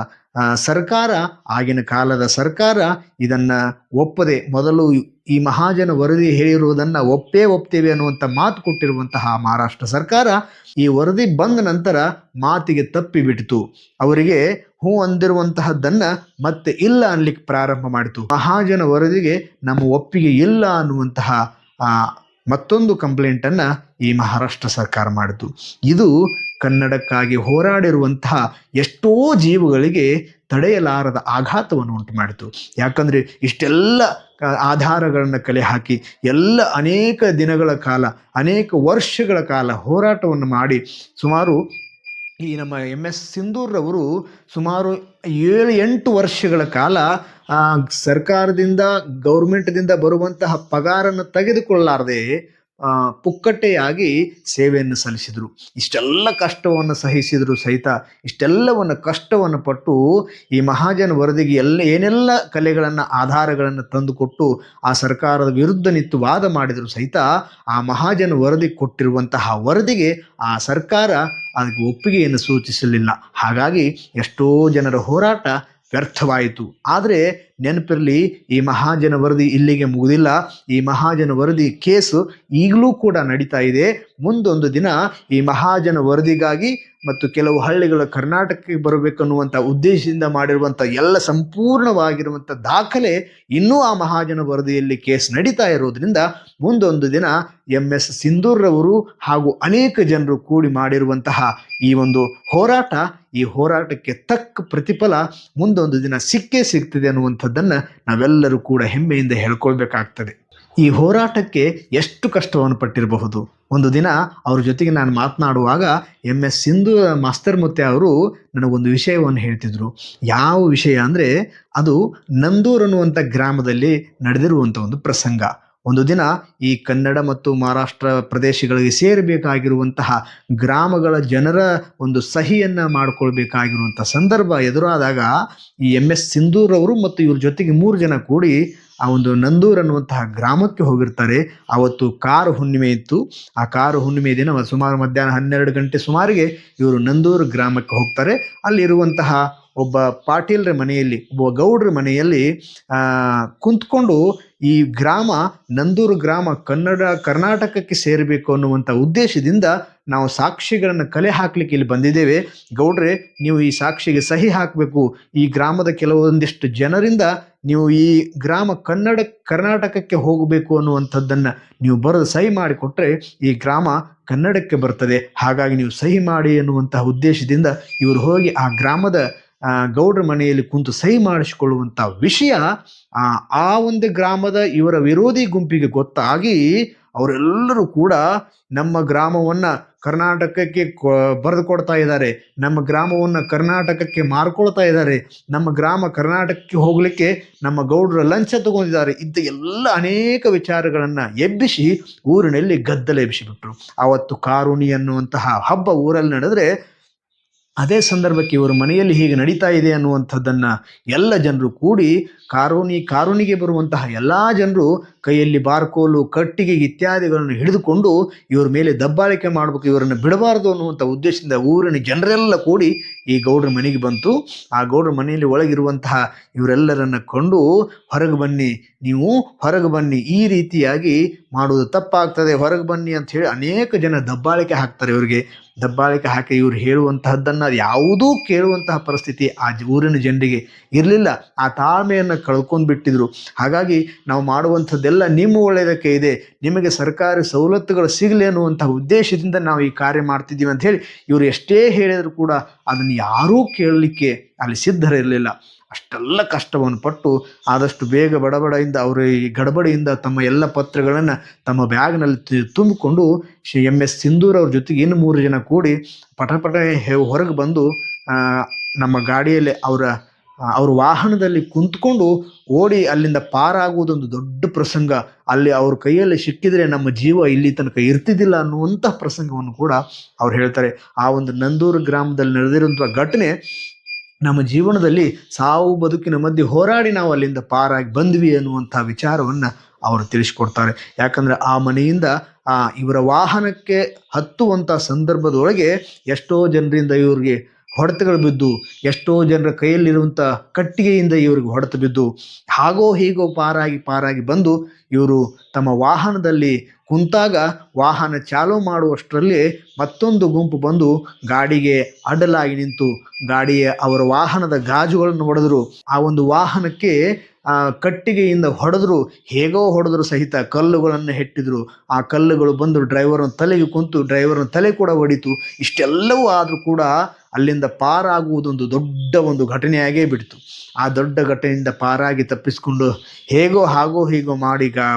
ಸರ್ಕಾರ, ಆಗಿನ ಕಾಲದ ಸರ್ಕಾರ ಇದನ್ನು ಒಪ್ಪದೆ ಮೊದಲು ಈ ಮಹಾಜನ ವರದಿ ಹೇಳಿರುವುದನ್ನು ಒಪ್ಪೇ ಒಪ್ತೇವೆ ಅನ್ನುವಂಥ ಮಾತು ಕೊಟ್ಟಿರುವಂತಹ ಮಹಾರಾಷ್ಟ್ರ ಸರ್ಕಾರ ಈ ವರದಿ ಬಂದ ನಂತರ ಮಾತಿಗೆ ತಪ್ಪಿ ಬಿಟ್ಟಿತು ಅವರಿಗೆ ಹೂ ಅಂದಿರುವಂತಹದ್ದನ್ನು ಮತ್ತೆ ಇಲ್ಲ ಅನ್ಲಿಕ್ಕೆ ಪ್ರಾರಂಭ ಮಾಡಿತು. ಮಹಾಜನ ವರದಿಗೆ ನಮ್ಮ ಒಪ್ಪಿಗೆ ಇಲ್ಲ ಅನ್ನುವಂತಹ ಮತ್ತೊಂದು ಕಂಪ್ಲೇಂಟನ್ನು ಈ ಮಹಾರಾಷ್ಟ್ರ ಸರ್ಕಾರ ಮಾಡಿತು. ಇದು ಕನ್ನಡಕ್ಕಾಗಿ ಹೋರಾಡಿರುವಂತಹ ಎಷ್ಟೋ ಜೀವಗಳಿಗೆ ತಡೆಯಲಾರದ ಆಘಾತವನ್ನು ಉಂಟು ಮಾಡಿತು. ಯಾಕಂದರೆ ಇಷ್ಟೆಲ್ಲ ಆಧಾರಗಳನ್ನು ಕಲೆ ಹಾಕಿ ಎಲ್ಲ ಅನೇಕ ದಿನಗಳ ಕಾಲ, ಅನೇಕ ವರ್ಷಗಳ ಕಾಲ ಹೋರಾಟವನ್ನು ಮಾಡಿ ಸುಮಾರು ಈ ನಮ್ಮ ಎಂ ಎಸ್ ಸಿಂಧೂರ್ರವರು ಸುಮಾರು ಏಳು, ಎಂಟು ವರ್ಷಗಳ ಕಾಲ ಸರ್ಕಾರದಿಂದ, ಗೌರ್ಮೆಂಟ್ದಿಂದ ಬರುವಂತಹ ಪಗಾರನ್ನು ತೆಗೆದುಕೊಳ್ಳಾರದೆ ಪುಕ್ಕಟ್ಟೆಯಾಗಿ ಸೇವೆಯನ್ನು ಸಲ್ಲಿಸಿದರು. ಇಷ್ಟೆಲ್ಲ ಕಷ್ಟವನ್ನು ಸಹಿಸಿದರು ಸಹಿತ, ಇಷ್ಟೆಲ್ಲವನ್ನು ಕಷ್ಟವನ್ನು ಪಟ್ಟು ಈ ಮಹಾಜನ ವರದಿಗೆ ಎಲ್ಲ, ಏನೆಲ್ಲ ಕಲೆಗಳನ್ನು, ಆಧಾರಗಳನ್ನು ತಂದುಕೊಟ್ಟು ಆ ಸರ್ಕಾರದ ವಿರುದ್ಧ ನಿಂತು ವಾದ ಮಾಡಿದರು ಸಹಿತ, ಆ ಮಹಾಜನ ವರದಿ ಕೊಟ್ಟಿರುವಂತಹ ವರದಿಗೆ ಆ ಸರ್ಕಾರ ಅದಕ್ಕೆ ಒಪ್ಪಿಗೆಯನ್ನು ಸೂಚಿಸಲಿಲ್ಲ. ಹಾಗಾಗಿ ಎಷ್ಟೋ ಜನರ ಹೋರಾಟ ವ್ಯರ್ಥವಾಯಿತು. ಆದರೆ ನೆನಪಿರಲಿ, ಈ ಮಹಾಜನ ವರದಿ ಇಲ್ಲಿಗೆ ಮುಗುದಿಲ್ಲ. ಈ ಮಹಾಜನ ವರದಿ ಕೇಸು ಈಗಲೂ ಕೂಡ ನಡೀತಾ ಇದೆ. ಮುಂದೊಂದು ದಿನ ಈ ಮಹಾಜನ ವರದಿಗಾಗಿ ಮತ್ತು ಕೆಲವು ಹಳ್ಳಿಗಳು ಕರ್ನಾಟಕಕ್ಕೆ ಬರಬೇಕನ್ನುವಂಥ ಉದ್ದೇಶದಿಂದ ಮಾಡಿರುವಂಥ ಎಲ್ಲ ಸಂಪೂರ್ಣವಾಗಿರುವಂಥ ದಾಖಲೆ ಇನ್ನೂ ಆ ಮಹಾಜನ ವರದಿಯಲ್ಲಿ ಕೇಸ್ ನಡೀತಾ ಇರೋದ್ರಿಂದ ಮುಂದೊಂದು ದಿನ ಎಂ ಎಸ್ ಸಿಂಧೂರ್ರವರು ಹಾಗೂ ಅನೇಕ ಜನರು ಕೂಡಿ ಮಾಡಿರುವಂತಹ ಈ ಒಂದು ಹೋರಾಟ, ಈ ಹೋರಾಟಕ್ಕೆ ತಕ್ಕ ಪ್ರತಿಫಲ ಮುಂದೊಂದು ದಿನ ಸಿಕ್ಕೇ ಸಿಗ್ತದೆ ಅನ್ನುವಂಥದ್ದನ್ನು ನಾವೆಲ್ಲರೂ ಕೂಡ ಹೆಮ್ಮೆಯಿಂದ ಹೇಳ್ಕೊಳ್ಬೇಕಾಗ್ತದೆ. ಈ ಹೋರಾಟಕ್ಕೆ ಎಷ್ಟು ಕಷ್ಟವನ್ನು ಪಟ್ಟಿರಬಹುದು? ಒಂದು ದಿನ ಅವ್ರ ಜೊತೆಗೆ ನಾನು ಮಾತನಾಡುವಾಗ ಎಂ ಎಸ್ ಸಿಂಧು ಮಾಸ್ತರ್ ಮುತ್ತೆ ಅವರು ನನಗೊಂದು ವಿಷಯವನ್ನು ಹೇಳ್ತಿದ್ರು. ಯಾವ ವಿಷಯ ಅಂದರೆ ಅದು ನಂದೂರ್ ಅನ್ನುವಂಥ ಗ್ರಾಮದಲ್ಲಿ ನಡೆದಿರುವಂಥ ಒಂದು ಪ್ರಸಂಗ. ಒಂದು ದಿನ ಈ ಕನ್ನಡ ಮತ್ತು ಮಹಾರಾಷ್ಟ್ರ ಪ್ರದೇಶಗಳಿಗೆ ಸೇರಬೇಕಾಗಿರುವಂತಹ ಗ್ರಾಮಗಳ ಜನರ ಒಂದು ಸಹಿಯನ್ನು ಮಾಡಿಕೊಳ್ಬೇಕಾಗಿರುವಂಥ ಸಂದರ್ಭ ಎದುರಾದಾಗ ಈ ಎಂ ಎಸ್ ಸಿಂಧೂರವರು ಮತ್ತು ಇವ್ರ ಜೊತೆಗೆ ಮೂರು ಜನ ಕೂಡಿ ಆ ಒಂದು ನಂದೂರ್ ಅನ್ನುವಂತಹ ಗ್ರಾಮಕ್ಕೆ ಹೋಗಿರ್ತಾರೆ. ಆವತ್ತು ಕಾರು ಹುಣ್ಣಿಮೆ ಇತ್ತು. ಆ ಕಾರು ಹುಣ್ಣಿಮೆ ದಿನ ಸುಮಾರು ಮಧ್ಯಾಹ್ನ ಹನ್ನೆರಡು ಗಂಟೆ ಸುಮಾರಿಗೆ ಇವರು ನಂದೂರು ಗ್ರಾಮಕ್ಕೆ ಹೋಗ್ತಾರೆ. ಅಲ್ಲಿರುವಂತಹ ಒಬ್ಬ ಪಾಟೀಲ್ರ ಮನೆಯಲ್ಲಿ, ಒಬ್ಬ ಗೌಡ್ರ ಮನೆಯಲ್ಲಿ ಕುಂತ್ಕೊಂಡು ಈ ಗ್ರಾಮ, ನಂದೂರು ಗ್ರಾಮ, ಕನ್ನಡ, ಕರ್ನಾಟಕಕ್ಕೆ ಸೇರಬೇಕು ಅನ್ನುವಂಥ ಉದ್ದೇಶದಿಂದ ನಾವು ಸಾಕ್ಷಿಗಳನ್ನು ಕಲೆ ಹಾಕ್ಲಿಕ್ಕೆ ಇಲ್ಲಿ ಬಂದಿದ್ದೇವೆ. ಗೌಡ್ರೆ, ನೀವು ಈ ಸಾಕ್ಷಿಗೆ ಸಹಿ ಹಾಕಬೇಕು. ಈ ಗ್ರಾಮದ ಕೆಲವೊಂದಿಷ್ಟು ಜನರಿಂದ ನೀವು ಈ ಗ್ರಾಮ ಕನ್ನಡ, ಕರ್ನಾಟಕಕ್ಕೆ ಹೋಗಬೇಕು ಅನ್ನುವಂಥದ್ದನ್ನು ನೀವು ಬರೆದು ಸಹಿ ಮಾಡಿಕೊಟ್ರೆ ಈ ಗ್ರಾಮ ಕನ್ನಡಕ್ಕೆ ಬರ್ತದೆ. ಹಾಗಾಗಿ ನೀವು ಸಹಿ ಮಾಡಿ ಅನ್ನುವಂತಹ ಉದ್ದೇಶದಿಂದ ಇವರು ಹೋಗಿ ಆ ಗ್ರಾಮದ ಗೌಡ್ರ ಮನೆಯಲ್ಲಿ ಕುಂತು ಸಹಿ ಮಾಡಿಸಿಕೊಳ್ಳುವಂಥ ವಿಷಯ, ಆ ಒಂದು ಗ್ರಾಮದ ಇವರ ವಿರೋಧಿ ಗುಂಪಿಗೆ ಗೊತ್ತಾಗಿ ಅವರೆಲ್ಲರೂ ಕೂಡ ನಮ್ಮ ಗ್ರಾಮವನ್ನ ಕರ್ನಾಟಕಕ್ಕೆ ಬರೆದು ಕೊಡ್ತಾ ಇದ್ದಾರೆ. ನಮ್ಮ ಗ್ರಾಮವನ್ನು ಕರ್ನಾಟಕಕ್ಕೆ ಮಾರ್ಕೊಳ್ತಾ ಇದ್ದಾರೆ. ನಮ್ಮ ಗ್ರಾಮ ಕರ್ನಾಟಕಕ್ಕೆ ಹೋಗ್ಲಿಕ್ಕೆ ನಮ್ಮ ಗೌಡರ ಲಂಚ ತಗೊಂಡಿದ್ದಾರೆ. ಇದ್ದ ಎಲ್ಲ ಅನೇಕ ವಿಚಾರಗಳನ್ನು ಎಬ್ಬಿಸಿ ಊರಿನಲ್ಲಿ ಗದ್ದಲ ಎಬ್ಬಿಸಿಬಿಟ್ರು. ಆವತ್ತು ಕಾರುಣಿ ಅನ್ನುವಂತಹ ಹಬ್ಬ ಊರಲ್ಲಿ ನಡೆದ್ರೆ ಅದೇ ಸಂದರ್ಭಕ್ಕೆ ಇವರು ಮನೆಯಲ್ಲಿ ಹೀಗೆ ನಡೀತಾ ಇದೆ ಅನ್ನುವಂಥದ್ದನ್ನು ಎಲ್ಲ ಜನರು ಕೂಡಿ ಕಾರೋನಿ ಕಾರುನಿಗೆ ಬರುವಂತಹ ಎಲ್ಲ ಜನರು ಕೈಯಲ್ಲಿ ಬಾರ್ಕೋಲು, ಕಟ್ಟಿಗೆ ಇತ್ಯಾದಿಗಳನ್ನು ಹಿಡಿದುಕೊಂಡು ಇವರ ಮೇಲೆ ದಬ್ಬಾಳಿಕೆ ಮಾಡಬೇಕು, ಇವರನ್ನು ಬಿಡಬಾರದು ಅನ್ನುವಂಥ ಉದ್ದೇಶದಿಂದ ಊರಿನ ಜನರೆಲ್ಲ ಕೂಡಿ ಈ ಗೌಡ್ರ ಮನೆಗೆ ಬಂತು. ಆ ಗೌಡ್ರ ಮನೆಯಲ್ಲಿ ಒಳಗಿರುವಂತಹ ಇವರೆಲ್ಲರನ್ನ ಕಂಡು ಹೊರಗೆ ಬನ್ನಿ, ನೀವು ಹೊರಗೆ ಬನ್ನಿ, ಈ ರೀತಿಯಾಗಿ ಮಾಡುವುದು ತಪ್ಪಾಗ್ತದೆ, ಹೊರಗೆ ಬನ್ನಿ ಅಂತ ಹೇಳಿ ಅನೇಕ ಜನ ದಬ್ಬಾಳಿಕೆ ಹಾಕ್ತಾರೆ ಇವರಿಗೆ. ದಬ್ಬಾಳಿಕೆ ಹಾಕಿ ಇವ್ರು ಹೇಳುವಂತಹದ್ದನ್ನು ಯಾವುದೂ ಕೇಳುವಂತಹ ಪರಿಸ್ಥಿತಿ ಆ ಊರಿನ ಜನರಿಗೆ ಇರಲಿಲ್ಲ. ಆ ತಾಳ್ಮೆಯನ್ನು ಕಳ್ಕೊಂಡು ಬಿಟ್ಟಿದ್ರು. ಹಾಗಾಗಿ ನಾವು ಮಾಡುವಂಥದ್ದೆಲ್ಲ ನಿಮ್ಮ ಒಳ್ಳೆಯದಕ್ಕೆ ಇದೆ. ನಿಮಗೆ ಸರ್ಕಾರಿ ಸವಲತ್ತುಗಳು ಸಿಗಲಿ ಅನ್ನುವಂತಹ ಉದ್ದೇಶದಿಂದ ನಾವು ಈ ಕಾರ್ಯ ಮಾಡ್ತಿದ್ದೀವಿ ಅಂತ ಹೇಳಿ ಇವರು ಎಷ್ಟೇ ಹೇಳಿದರೂ ಕೂಡ ಅದನ್ನು ಯಾರೂ ಕೇಳಲಿಕ್ಕೆ ಅಲ್ಲಿ ಸಿದ್ಧರಿರಲಿಲ್ಲ. ಅಷ್ಟೆಲ್ಲ ಕಷ್ಟವನ್ನು ಪಟ್ಟು ಆದಷ್ಟು ಬೇಗ ಬಡಬಡೆಯಿಂದ ಅವರು ಈ ಗಡಬಡಿಯಿಂದ ತಮ್ಮ ಎಲ್ಲ ಪತ್ರಗಳನ್ನು ತಮ್ಮ ಬ್ಯಾಗ್ನಲ್ಲಿ ತುಂಬಿಕೊಂಡು ಶ್ರೀ ಎಂ ಎಸ್ ಸಿಂಧೂರ್ ಅವ್ರ ಜೊತೆಗೆ ಇನ್ನು ಮೂರು ಜನ ಕೂಡಿ ಪಟ ಪಟ ಹೊರಗೆ ಬಂದು ನಮ್ಮ ಗಾಡಿಯಲ್ಲಿ ಅವರ, ಅವ್ರ ವಾಹನದಲ್ಲಿ ಕುಂತ್ಕೊಂಡು ಓಡಿ ಅಲ್ಲಿಂದ ಪಾರಾಗುವುದೊಂದು ದೊಡ್ಡ ಪ್ರಸಂಗ. ಅಲ್ಲಿ ಅವ್ರ ಕೈಯಲ್ಲಿ ಸಿಕ್ಕಿದರೆ ನಮ್ಮ ಜೀವ ಇಲ್ಲಿ ತನಕ ಇರ್ತಿದ್ದಿಲ್ಲ ಅನ್ನುವಂಥ ಪ್ರಸಂಗವನ್ನು ಕೂಡ ಅವ್ರು ಹೇಳ್ತಾರೆ. ಆ ಒಂದು ನಂದೂರು ಗ್ರಾಮದಲ್ಲಿ ನಡೆದಿರುವಂಥ ಘಟನೆ ನಮ್ಮ ಜೀವನದಲ್ಲಿ ಸಾವು ಬದುಕಿನ ಮಧ್ಯೆ ಹೋರಾಡಿ ನಾವು ಅಲ್ಲಿಂದ ಪಾರಾಗಿ ಬಂದ್ವಿ ಅನ್ನುವಂಥ ವಿಚಾರವನ್ನು ಅವರು ತಿಳಿಸ್ಕೊಡ್ತಾರೆ. ಯಾಕಂದ್ರೆ ಆ ಮನೆಯಿಂದ, ಆ, ಇವರ ವಾಹನಕ್ಕೆ ಹತ್ತುವಂಥ ಸಂದರ್ಭದೊಳಗೆ ಎಷ್ಟೋ ಜನರಿಂದ ಇವ್ರಿಗೆ ಹೊಡೆತಗಳು ಬಿದ್ದು ಎಷ್ಟೋ ಜನರ ಕೈಯಲ್ಲಿರುವಂಥ ಕಟ್ಟಿಗೆಯಿಂದ ಇವರಿಗೆ ಹೊಡೆತ ಬಿದ್ದು ಹಾಗೋ ಹೀಗೋ ಪಾರಾಗಿ ಪಾರಾಗಿ ಬಂದು ಇವರು ತಮ್ಮ ವಾಹನದಲ್ಲಿ ಕುಂತಾಗ ವಾಹನ ಚಾಲು ಮಾಡುವಷ್ಟರಲ್ಲಿ ಮತ್ತೊಂದು ಗುಂಪು ಬಂದು ಗಾಡಿಗೆ ಅಡ್ಡಲಾಗಿ ನಿಂತು ಗಾಡಿಯ ಅವರ ವಾಹನದ ಗಾಜುಗಳನ್ನು ಹೊಡೆದ್ರು. ಆ ಒಂದು ವಾಹನಕ್ಕೆ ಆ ಕಟ್ಟಿಗೆಯಿಂದ ಹೊಡೆದ್ರು, ಹೇಗೋ ಹೊಡೆದ್ರು ಸಹಿತ ಕಲ್ಲುಗಳನ್ನು ಹೆಟ್ಟಿದ್ರು. ಆ ಕಲ್ಲುಗಳು ಬಂದು ಡ್ರೈವರ್ನ ತಲೆಗೆ ಕುಂತು ಡ್ರೈವರ್ನ ತಲೆ ಕೂಡ ಹೊಡಿತು ಇಷ್ಟೆಲ್ಲವೂ ಆದರೂ ಕೂಡ ಅಲ್ಲಿಂದ ಪಾರಾಗುವುದೊಂದು ದೊಡ್ಡ ಒಂದು ಘಟನೆಯಾಗೇ ಬಿಡ್ತು. ಆ ದೊಡ್ಡ ಘಟನೆಯಿಂದ ಪಾರಾಗಿ ತಪ್ಪಿಸಿಕೊಂಡು ಹೇಗೋ ಹಾಗೋ ಹೀಗೋ ಮಾಡಿ ಗಾ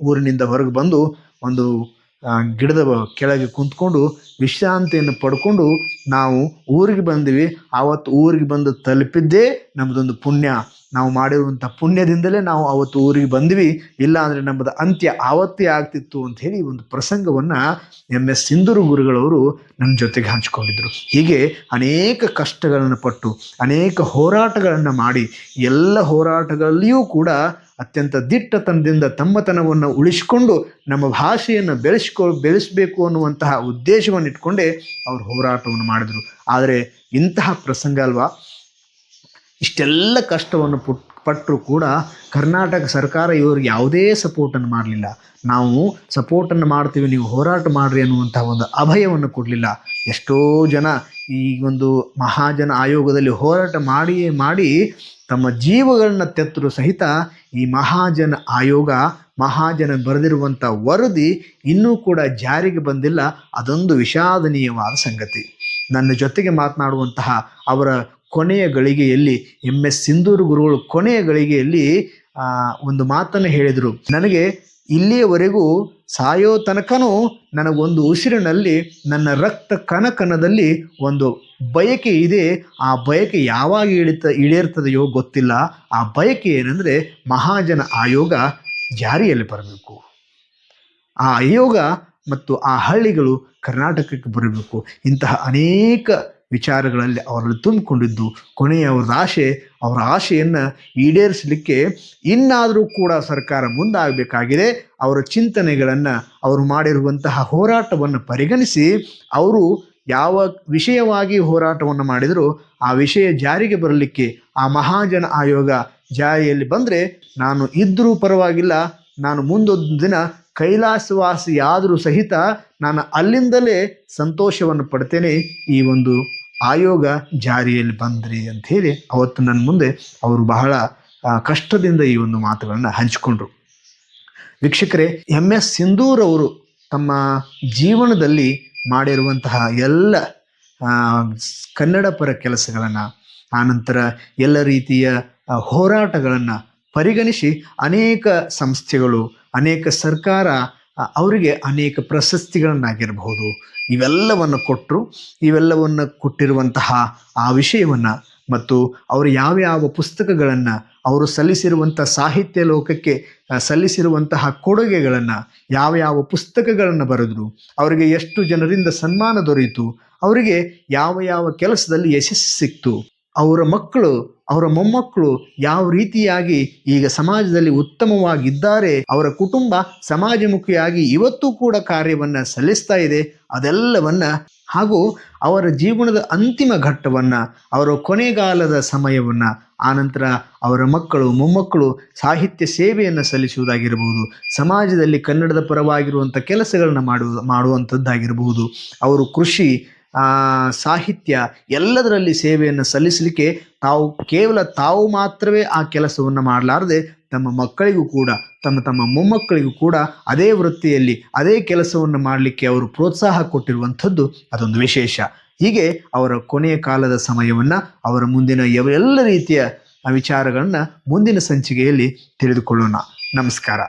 ಊರಿನಿಂದ ಹೊರಗೆ ಬಂದು ಒಂದು ಗಿಡದ ಕೆಳಗೆ ಕುಂತ್ಕೊಂಡು ವಿಶ್ರಾಂತಿಯನ್ನು ಪಡ್ಕೊಂಡು ನಾವು ಊರಿಗೆ ಬಂದ್ವಿ. ಆವತ್ತು ಊರಿಗೆ ಬಂದು ತಲುಪಿದ್ದೇ ನಮ್ಮದೊಂದು ಪುಣ್ಯ. ನಾವು ಮಾಡಿರುವಂಥ ಪುಣ್ಯದಿಂದಲೇ ನಾವು ಅವತ್ತು ಊರಿಗೆ ಬಂದ್ವಿ. ಇಲ್ಲ ಅಂದರೆ ನಮ್ಮದು ಅಂತ್ಯ ಆವತ್ತೇ ಆಗ್ತಿತ್ತು ಅಂತ ಹೇಳಿ ಒಂದು ಪ್ರಸಂಗವನ್ನು ಎಂ ಎಸ್ ಸಿಂಧೂರು ಗುರುಗಳವರು ನನ್ನ ಜೊತೆಗೆ ಹಂಚಿಕೊಂಡಿದ್ದರು ಹೀಗೆ ಅನೇಕ ಕಷ್ಟಗಳನ್ನು ಪಟ್ಟು, ಅನೇಕ ಹೋರಾಟಗಳನ್ನು ಮಾಡಿ, ಎಲ್ಲ ಹೋರಾಟಗಳಲ್ಲಿಯೂ ಕೂಡ ಅತ್ಯಂತ ದಿಟ್ಟತನದಿಂದ ತಮ್ಮತನವನ್ನು ಉಳಿಸಿಕೊಂಡು ನಮ್ಮ ಭಾಷೆಯನ್ನು ಬೆಳೆಸ್ಕೊ, ಬೆಳೆಸಬೇಕು ಅನ್ನುವಂತಹ ಉದ್ದೇಶವನ್ನು ಇಟ್ಕೊಂಡೇ ಅವರು ಹೋರಾಟವನ್ನು ಮಾಡಿದರು. ಆದರೆ ಇಂತಹ ಪ್ರಸಂಗ ಅಲ್ವಾ? ಇಷ್ಟೆಲ್ಲ ಕಷ್ಟವನ್ನು ಪುಟ್ ಪಟ್ಟರು ಕೂಡ ಕರ್ನಾಟಕ ಸರ್ಕಾರ ಇವ್ರಿಗೆ ಯಾವುದೇ ಸಪೋರ್ಟನ್ನು ಮಾಡಲಿಲ್ಲ. ನಾವು ಸಪೋರ್ಟನ್ನು ಮಾಡ್ತೀವಿ, ನೀವು ಹೋರಾಟ ಮಾಡಿರಿ ಅನ್ನುವಂಥ ಒಂದು ಅಭಯವನ್ನು ಕೊಡಲಿಲ್ಲ. ಎಷ್ಟೋ ಜನ ಈ ಒಂದು ಮಹಾಜನ ಆಯೋಗದಲ್ಲಿ ಹೋರಾಟ ಮಾಡಿಯೇ ಮಾಡಿ ತಮ್ಮ ಜೀವಗಳನ್ನ ತೆತ್ತರು ಸಹಿತ ಈ ಮಹಾಜನ ಆಯೋಗ, ಮಹಾಜನ ಬರೆದಿರುವಂಥ ವರದಿ ಇನ್ನೂ ಕೂಡ ಜಾರಿಗೆ ಬಂದಿಲ್ಲ. ಅದೊಂದು ವಿಷಾದನೀಯವಾದ ಸಂಗತಿ. ನನ್ನ ಜೊತೆಗೆ ಮಾತನಾಡುವಂತಹ ಅವರ ಕೊನೆಯ ಗಳಿಗೆಯಲ್ಲಿ ಎಂ ಎಸ್ ಸಿಂಧೂರು ಗುರುಗಳು ಕೊನೆಯ ಗಳಿಗೆಯಲ್ಲಿ ಒಂದು ಮಾತನ್ನು ಹೇಳಿದರು. ನನಗೆ ಇಲ್ಲಿಯವರೆಗೂ ಸಾಯೋ ತನಕನೂ ನನಗೊಂದು ಉಸಿರಿನಲ್ಲಿ, ನನ್ನ ರಕ್ತ ಕನಕನದಲ್ಲಿ ಒಂದು ಬಯಕೆ ಇದೆ. ಆ ಬಯಕೆ ಯಾವಾಗ ಇಳಿತ ಇಳಿರ್ತದೆಯೋ ಗೊತ್ತಿಲ್ಲ. ಆ ಬಯಕೆ ಏನಂದರೆ ಮಹಾಜನ ಆಯೋಗ ಜಾರಿಯಲ್ಲಿ ಬರಬೇಕು. ಆ ಆಯೋಗ ಮತ್ತು ಆ ಹಳ್ಳಿಗಳು ಕರ್ನಾಟಕಕ್ಕೆ ಬರಬೇಕು. ಇಂತಹ ಅನೇಕ ವಿಚಾರಗಳಲ್ಲಿ ಅವರಲ್ಲಿ ತುಂಬಿಕೊಂಡಿದ್ದು. ಕೊನೆಯ ಅವರ ಆಶೆ, ಅವರ ಆಶೆಯನ್ನು ಈಡೇರಿಸಲಿಕ್ಕೆ ಇನ್ನಾದರೂ ಕೂಡ ಸರ್ಕಾರ ಮುಂದಾಗಬೇಕಾಗಿದೆ. ಅವರ ಚಿಂತನೆಗಳನ್ನು ಅವರು ಮಾಡಿರುವಂತಹ ಹೋರಾಟವನ್ನು ಪರಿಗಣಿಸಿ, ಅವರು ಯಾವ ವಿಷಯವಾಗಿ ಹೋರಾಟವನ್ನು ಮಾಡಿದರೂ, ಆ ವಿಷಯ ಜಾರಿಗೆ ಬರಲಿಕ್ಕೆ ಆ ಮಹಾಜನ ಆಯೋಗ ಜಾರಿಯಲ್ಲಿ ಬಂದರೆ, ನಾನು ಇದ್ದರೂ ಪರವಾಗಿಲ್ಲ, ನಾನು ಮುಂದೊಂದು ದಿನ ಕೈಲಾಸವಾಸಿಯಾದರೂ ಸಹಿತ ನಾನು ಅಲ್ಲಿಂದಲೇ ಸಂತೋಷವನ್ನು ಪಡ್ತೇನೆ ಈ ಒಂದು ಆಯೋಗ ಜಾರಿಯಲ್ಲಿ ಬಂದ್ರಿ ಅಂತ ಹೇಳಿ ಅವತ್ತು ನನ್ನ ಮುಂದೆ ಅವರು ಬಹಳ ಕಷ್ಟದಿಂದ ಈ ಒಂದು ಮಾತುಗಳನ್ನು ಹಂಚಿಕೊಂಡ್ರು. ವೀಕ್ಷಕರೇ ಎಂ ಎಸ್ ಸಿಂಧೂರ್ ಅವರು ತಮ್ಮ ಜೀವನದಲ್ಲಿ ಮಾಡಿರುವಂತಹ ಎಲ್ಲ ಕನ್ನಡ ಪರ ಕೆಲಸಗಳನ್ನು, ಆನಂತರ ಎಲ್ಲ ರೀತಿಯ ಹೋರಾಟಗಳನ್ನು ಪರಿಗಣಿಸಿ ಅನೇಕ ಸಂಸ್ಥೆಗಳು, ಅನೇಕ ಸರ್ಕಾರ ಅವರಿಗೆ ಅನೇಕ ಪ್ರಶಸ್ತಿಗಳನ್ನಾಗಿರಬಹುದು. ಇವೆಲ್ಲವನ್ನು ಕೊಟ್ಟರು ಇವೆಲ್ಲವನ್ನು ಕೊಟ್ಟಿರುವಂತಹ ಆ ವಿಷಯವನ್ನು ಮತ್ತು ಅವರು ಯಾವ್ಯಾವ ಪುಸ್ತಕಗಳನ್ನು ಅವರು ಸಲ್ಲಿಸಿರುವಂಥ ಸಾಹಿತ್ಯ ಲೋಕಕ್ಕೆ ಸಲ್ಲಿಸಿರುವಂತಹ ಕೊಡುಗೆಗಳನ್ನು ಯಾವ ಯಾವ ಪುಸ್ತಕಗಳನ್ನು ಬರೆದರು, ಅವರಿಗೆ ಎಷ್ಟು ಜನರಿಂದ ಸನ್ಮಾನ ದೊರೆಯಿತು, ಅವರಿಗೆ ಯಾವ ಯಾವ ಕೆಲಸದಲ್ಲಿ ಯಶಸ್ಸು ಸಿಕ್ತು, ಅವರ ಮಕ್ಕಳು ಅವರ ಮೊಮ್ಮಕ್ಕಳು ಯಾವ ರೀತಿಯಾಗಿ ಈಗ ಸಮಾಜದಲ್ಲಿ ಉತ್ತಮವಾಗಿದ್ದಾರೆ, ಅವರ ಕುಟುಂಬ ಸಮಾಜಮುಖಿಯಾಗಿ ಇವತ್ತು ಕೂಡ ಕಾರ್ಯವನ್ನ ಸಲ್ಲಿಸ್ತಾ ಇದೆ, ಅದೆಲ್ಲವನ್ನ ಹಾಗೂ ಅವರ ಜೀವನದ ಅಂತಿಮ ಘಟ್ಟವನ್ನ, ಅವರ ಕೊನೆಗಾಲದ ಸಮಯವನ್ನ ಆನಂತರ ಅವರ ಮಕ್ಕಳು, ಮೊಮ್ಮಕ್ಕಳು ಸಾಹಿತ್ಯ ಸೇವೆಯನ್ನು ಸಲ್ಲಿಸುವುದಾಗಿರಬಹುದು ಸಮಾಜದಲ್ಲಿ ಕನ್ನಡದ ಪರವಾಗಿರುವಂಥ ಕೆಲಸಗಳನ್ನ ಮಾಡುವ ಮಾಡುವಂಥದ್ದಾಗಿರಬಹುದು ಅವರು ಕೃಷಿ ಸಾಹಿತ್ಯ ಎಲ್ಲದರಲ್ಲಿ ಸೇವೆಯನ್ನು ಸಲ್ಲಿಸಲಿಕ್ಕೆ ತಾವು ಕೇವಲ ತಾವು ಮಾತ್ರವೇ ಆ ಕೆಲಸವನ್ನು ಮಾಡಲಾರದೆ ತಮ್ಮ ಮಕ್ಕಳಿಗೂ ಕೂಡ, ತಮ್ಮ ತಮ್ಮ ಮೊಮ್ಮಕ್ಕಳಿಗೂ ಕೂಡ ಅದೇ ವೃತ್ತಿಯಲ್ಲಿ ಅದೇ ಕೆಲಸವನ್ನು ಮಾಡಲಿಕ್ಕೆ ಅವರು ಪ್ರೋತ್ಸಾಹ ಕೊಟ್ಟಿರುವಂಥದ್ದು ಅದೊಂದು ವಿಶೇಷ. ಹೀಗೆ ಅವರ ಕೊನೆಯ ಕಾಲದ ಸಮಯವನ್ನು ಅವರ ಮುಂದಿನ ಎಲ್ಲ ರೀತಿಯ ವಿಚಾರಗಳನ್ನು ಮುಂದಿನ ಸಂಚಿಕೆಯಲ್ಲಿ ತಿಳಿದುಕೊಳ್ಳೋಣ. ನಮಸ್ಕಾರ.